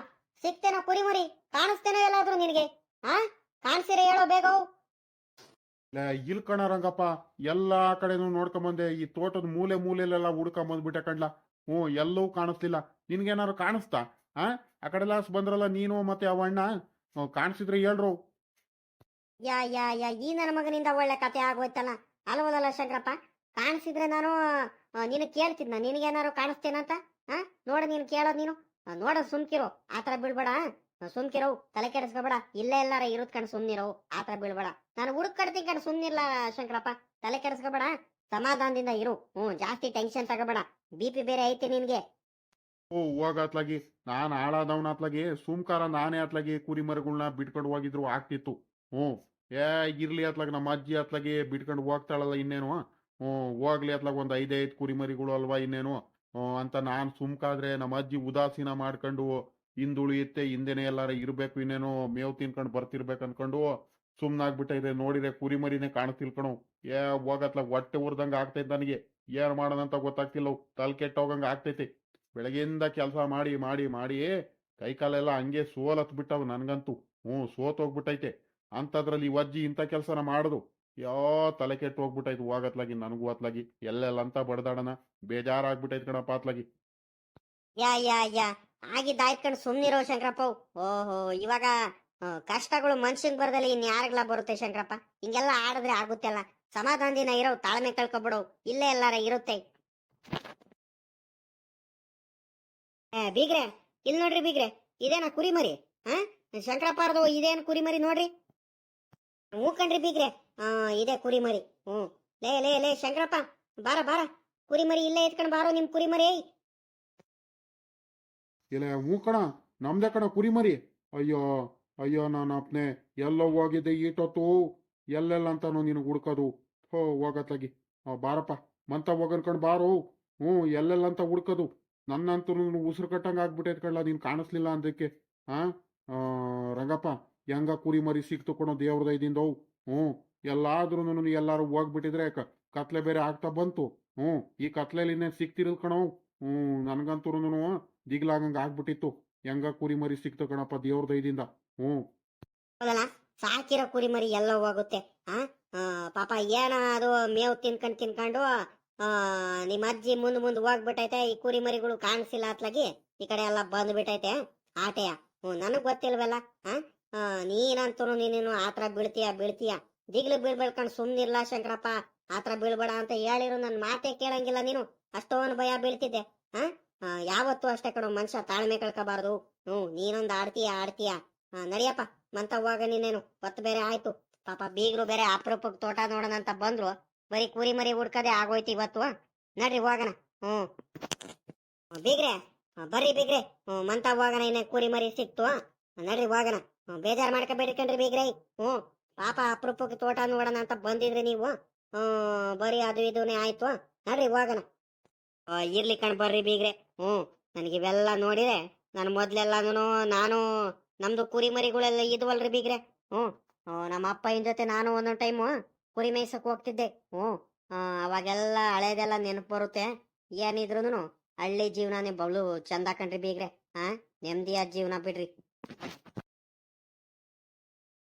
ಸಿಕ್ತೇನೋ ಕುರಿ ಮರಿ? ಕಾಣಿಸ್ತೇನೋ ಎಲ್ಲಾದ್ರೂ ನಿನಗೆ? ಹಾ ಕಾಣಿಸಿರ ಹೇಳೋ ಬೇಗ ಲೇ, ಇಲ್ ರಂಗಪ್ಪ ಎಲ್ಲಾ ಕಡೆನೂ ನೋಡ್ಕೊಂಬಂದೆ ಈ ತೋಟದ ಮೂಲೆ ಮೂಲೆಲೆಲ್ಲ ಹುಡ್ಕೊಂಬಂದ್ಬಿಟ್ಟೆ ಕಣ್ಲ. ಹ್ಞೂ ಎಲ್ಲವೂ ಕಾಣಿಸ್ತಿಲ್ಲ ನಿನ್ಗೇನಾರು ಕಾಣಿಸ್ತಾ? ಆ? ಆ ಲಾಸ್ ಬಂದ್ರಲ್ಲ ನೀನು ಮತ್ತೆ ಅವ ಅಣ್ಣ? ಕಾಣಿಸಿದ್ರೆ ಹೇಳ್ರು. ಯಾ ಯಾ ಯಾ ಈ ನನ್ನ ಮಗನಿಂದ ಒಳ್ಳೆ ಕತೆ ಆಗೋಯ್ತಲ್ಲ? ಅಲ್ವದಲ್ಲ ಶಂಕರಪ್ಪ? ಕಾಣಿಸಿದ್ರೆ ನಾನು ನಿನಗೆ ಕೇಳ್ತಿದ್ನ. ನಿನಗೇನಾರು ಕಾಣಿಸ್ತೇನಂತ? ಹಾ ನೋಡ ನೀನು ಕೇಳೋದ್ ನೀನು. ನೋಡ ಸುಮ್ಕಿರೋ. ಆತರ ಬಿಡ್ಬೇಡ ಸುಮ್ಕಿರೋ ತಲೆ ಕೆಡಿಸ್ಕೋಬೇಡ. ಇಲ್ಲೇ ಎಲ್ಲಾರ ಇರೋದ್ ಕಣ್ ಸುಮ್ನಿರೋ ಆತರ ಬೀಳ್ಬೇಡ. ನಾನು ಹುಡುಕ್ ಕಣ್ ಸುಮ್ನಿರ್ಲ ಶಂಕರಪ್ಪ. ತಲೆ ಕೆಡಿಸ್ಕೋಬೇಡ. ಸಮಾಧಾನದಿಂದ ಇರು. ಹ್ಮ್, ಜಾಸ್ತಿ ಟೆನ್ಷನ್ ತಗೋಬೇಡ. ಬಿ ಪಿ ಬೇರೆ ಐತಿ ನಿನ್ಗೆ. ಓ ನಾನ್ ನಾನು ಹಾಳಾದವನ ಅತ್ಲಾಗಿ ಸುಮ್ಕಾರ ನಾನೇ ಅತ್ಲಾಗಿ ಕುರಿ ಮರಗಳನ್ನ ಬಿಟ್ಕೊಂಡು ಹೋಗಿದ್ರು, ಆಗ್ತಿತ್ತು. ಹ್ಞೂ ಏ, ಇರ್ಲಿ ಅತ್ಲಾಗ ನಮ್ಮ ಅಜ್ಜಿ ಅತ್ಲಾಗಿ ಬಿಟ್ಕೊಂಡು ಹೋಗ್ತಾಳಲ್ಲ ಇನ್ನೇನು? ಹ್ಞೂ ಹೋಗ್ಲಿ ಅತ್ಲಾಗ ಒಂದು ಐದೈದು ಕುರಿ ಮರಿಗಳು ಅಲ್ವಾ ಇನ್ನೇನು? ಅಂತ ನಾನು ಸುಮ್ಕಾದ್ರೆ ನಮ್ಮ ಅಜ್ಜಿ ಉದಾಸೀನ ಮಾಡ್ಕೊಂಡು ಹಿಂದುಳಿಯುತ್ತೆ ಹಿಂದೆನೆ ಎಲ್ಲಾರ ಇರ್ಬೇಕು, ಇನ್ನೇನು ಮೇವು ತಿನ್ಕೊಂಡು ಬರ್ತಿರ್ಬೇಕು ಅನ್ಕೊಂಡು ಸುಮ್ನಾಗ್ಬಿಟ್ಟಿದೆ ನೋಡಿದೆ ಕುರಿ ಮರಿನೇ ಕಾಣಿಸ್ತಿಲ್ ಕಣೋ. ಏ ಹೋಗತ್ಲಾಗ ಹೊಟ್ಟೆ ಉರ್ದಂಗ ಆಗ್ತೈತೆ ನನಗೆ. ಏನ್ ಮಾಡೋದಂತ ಗೊತ್ತಾಗ್ತಿಲ್ಲ. ತಲ್ ಕೆಟ್ಟ ಹೋಗಂಗ ಆಗ್ತೈತಿ. ಬೆಳಗ್ಗೆಯಿಂದ ಕೆಲಸ ಮಾಡಿ ಮಾಡಿ ಮಾಡಿ ಕೈ ಕಾಲೆಲ್ಲ ಹಂಗೆ ಸೋಲತ್ ಬಿಟ್ಟವ್ ನನ್ಗಂತೂ. ಹ್ಞೂ, ಸೋತ್ ಹೋಗ್ಬಿಟ್ಟೈತೆ. ಅಂತದ್ರಲ್ಲಿ ಅಜ್ಜಿ ಇಂಥ ಕೆಲಸನ ಮಾಡುದು. ಯೋ, ತಲೆ ಕೆಟ್ಟು ಹೋಗ್ಬಿಟ್ಟೈತು. ಹೋಗತ್ಲಾಗಿ, ನನಗೂ ಅತ್ಲಾಗಿ ಎಲ್ಲೆಲ್ಲ ಅಂತ ಬೇಜಾರಾಗ್ಬಿಟ್ಟೈತ್ ಬೇಜಾರಾಗ್ಬಿಟ್ಟೈತೆ ಕಣಪ್ಪ ಅತ್ಲಾಗಿ ಯಾ ಯಾ ಯಾ. ಆಗಿದ್ದಾಯ್ತು ಕಣ್ ಸುಮ್ನಿರೋ ಶಂಕರಪ್ಪ. ಓಹೋ, ಇವಾಗ ಕಷ್ಟಗಳು ಮನ್ಷಂಗ್ ಬರದಲ್ಲಿ ಇನ್ ಯಾರಿಗ್ಲ ಬರುತ್ತೆ ಶಂಕರಪ್ಪ? ಹಿಂಗೆಲ್ಲ ಆಡಿದ್ರೆ ಆಗುತ್ತೆಲ್ಲ. ಸಮಾಧಾನದಿಂದ ಇರೋ ತಾಳ್ಮೆ ಕಳ್ಕೊಬಿಡು ಇಲ್ಲೇ ಎಲ್ಲಾರ ಇರುತ್ತೆ. ಬೀಗ್ರೆ ಇಲ್ಲಿ ನೋಡ್ರಿ ಬೀಗ್ರೆ, ಇದೇನಾ ಕುರಿಮರಿ? ಹಾ? ಶಂಕರಪ್ಪರದು ಇದೇನ್ ಕುರಿಮರಿ ನೋಡ್ರಿ? ಹ್ಞೂ ಕಣ್ರಿ ಬೀಗ್ರೆ. ಹಾ, ಇದೆ ಕುರಿಮರಿ. ಹ್ಮ್ ಲೇ ಲೇ ಲೇ, ಶಂಕರಪ್ಪ, ಬಾರ ಬಾರ. ಕುರಿಮರಿ ಇಲ್ಲೇ ಎತ್ಕೊಂಡು ಬಾರೋ ನಿಮ್ ಕುರಿಮರಿ. ಇಲ್ಲ ಹ್ಞೂ ಕಣ, ನಮ್ದೇ ಕಣ ಕುರಿಮರಿ. ಅಯ್ಯೋ ಅಯ್ಯೋ, ನಾನು ಅಪ್ನೆ, ಎಲ್ಲೋ ಹೋಗಿದ್ದೆ ಈಟೊತ್ತು ಎಲ್ಲೆಲ್ಲ ಅಂತಾನು ನಿನಗೆ ಹುಡ್ಕೋದು. ಹೋ ಹೋಗತ್ತಾಗಿ ಬಾರಪ್ಪ, ಮಂತ ಹೋಗನ್ಕೊಂಡು ಬಾರು. ಹ್ಞೂ, ಎಲ್ಲೆಲ್ಲ ಅಂತ ಹುಡ್ಕೋದು. ನನ್ನಂತೂ ಉಸಿರು ಕಟ್ಟಂಗೆ ಆಗ್ಬಿಟ್ಟೈತೆ ಕಳ್ಳ ನೀನು ಕಾಣಿಸ್ಲಿಲ್ಲ ಅಂದಕ್ಕೆ ಹಾಂ ರಂಗಪ್ಪ, ಹೆಂಗ ಕುರಿಮರಿ ಸಿಕ್ತು ಕೊಡೋ ದೇವ್ರ ಇದಿಂದ ಹ್ಞೂ ಎಲ್ಲಾದ್ರೂ ಎಲ್ಲರೂ ಹೋಗ್ಬಿಟ್ಟಿದ್ರೆ ಕತ್ಲೆ ಬೇರೆ ಆಗ್ತಾ ಬಂತು. ಹ್ಞೂ, ಈ ಕತ್ಲೆಯಲ್ಲಿ ಇನ್ನೇನು ಸಿಕ್ತಿರಲ್ ಕಣೋ. ಹ್ಞೂ ನನಗಂತೂ ದಿಗ್ಲಾಗಂಗೆ ಆಗ್ಬಿಟ್ಟಿತ್ತು. ಹೆಂಗ ಕುರಿ ಮರಿ ಸಿಕ್ತು ಕಣಪ್ಪ ದೇವ್ರ ದಯದಿಂದ ಹೌದಲ್ಲ? ಸಾಕಿರೋ ಕುರಿ ಮರಿ ಎಲ್ಲ ಹೋಗುತ್ತೆ. ಆ? ಪಾಪ ಏನ ಅದು ಮೇವು ತಿನ್ಕೊಂಡ್ ತಿನ್ಕೊಂಡು ನಿಮ್ಮ ಅಜ್ಜಿ ಮುಂದ್ ಮುಂದ್ ಹೋಗ್ಬಿಟ್ಟೈತೆ ಈ ಕುರಿ ಮರಿಗಳು ಕಾಣಿಸಿಲ್ಲ ಅತ್ಲಾಗಿ ಈ ಕಡೆ ಎಲ್ಲ ಬಂದ್ಬಿಟ್ಟೈತೆ ಆಟೆಯ. ಹ್ಞೂ ನನಗ್ ಗೊತ್ತಿಲ್ವಲ್ಲ? ಆ, ನೀನಂತೂ ನೀನೇನು ಆತರ ಬೀಳ್ತೀಯ ಬೀಳ್ತೀಯ? ದಿಗ್ಲು ಬೀಳ್ಬೇಡ್ಕೊಂಡು ಸುಮ್ನಿರ್ಲ ಶಂಕರಪ್ಪ. ಆತರ ಬೀಳ್ಬೇಡ ಅಂತ ಹೇಳಿರು ನನ್ ಮಾತೇ ಕೇಳಂಗಿಲ್ಲ ನೀನು. ಅಷ್ಟೊಂದು ಭಯ ಬೀಳ್ತಿದ್ದೆ. ಹಾ ಯಾವತ್ತೂ ಅಷ್ಟೇ ಕಣೋ, ಮನುಷ್ಯ ತಾಳ್ಮೆ ಕಳ್ಕೋಬಾರ್ದು. ಹ್ಞೂ, ನೀನೊಂದು ಆಡ್ತೀಯ ಆಡ್ತೀಯ. ನಡಿಯಪ್ಪ ಮಂತ ಹೋಗ ನೀನೇನು ಹೊತ್ತು ಬೇರೆ ಆಯ್ತು. ಪಾಪ ಬೀಗರು ಬೇರೆ ಅಪರೂಪಕ್ಕೆ ತೋಟ ನೋಡೋಣ ಅಂತ ಬಂದ್ರು. ಬರೀ ಕುರಿ ಮರಿ ಹುಡ್ಕದೆ ಆಗೋಯ್ತು ಇವತ್ತು. ನಡ್ರಿ, ಹೋಗಣ. ಹ್ಞೂ. ಬೀಗ್ರೆ ಬರ್ರಿ ಬೀಗ್ರೆ. ಹ್ಞೂ ಮಂತ ಹೋಗನ ಇನ್ನೇ ಕುರಿ ಮರಿ ಸಿಕ್ತು. ನಡ್ರಿ, ಹೋಗಣ. ಹ್ಞೂ ಬೇಜಾರ್ ಮಾಡ್ಕೋಬೇಡಿ ಕಣ್ರಿ ಬೀಗ್ರೆ. ಹ್ಞೂ, ಪಾಪ ಅಪರೂಪಕ್ಕೆ ತೋಟ ನೋಡೋಣ ಅಂತ ಬಂದಿದ್ರಿ ನೀವು. ಹ್ಮ್ ಬರೀ ಅದು ಇದೂನೇ ಆಯ್ತು. ನಡ್ರಿ, ಹೋಗಣ. ಇರ್ಲಿ ಕಣ್ ಬರ್ರಿ ಬೀಗ್ರೆ. ಹ್ಞೂ, ನನಗೆ ಇವೆಲ್ಲ ನೋಡಿದ್ರೆ ನಾನು ಮೊದ್ಲೆಲ್ಲಾನು ನಾನು ನಮ್ದು ಕುರಿ ಮರಿಗಳೆಲ್ಲ ಇದ್ವಲ್ರಿ ಬೀಗ್ರೆ. ಹ್ಞೂ ನಮ್ಮ ಅಪ್ಪನ ಜೊತೆ ನಾನು ಒಂದೊಂದು ಟೈಮು ಕುರಿ ಮೇಯ್ಸಕ್ ಹೋಗ್ತಿದ್ದೆ. ಹ್ಞೂ ಅವಾಗೆಲ್ಲ ಹಳೇದೆಲ್ಲ ನೆನಪು ಬರುತ್ತೆ. ಏನಿದ್ರು ಹಳ್ಳಿ ಜೀವನನೇ ಬಲು ಚಂದ ಕಣ್ರಿ ಬೀಗ್ರೆ. ಹಾ ನೆಮ್ಮದಿಯಾದ ಜೀವನ ಬಿಡ್ರಿ.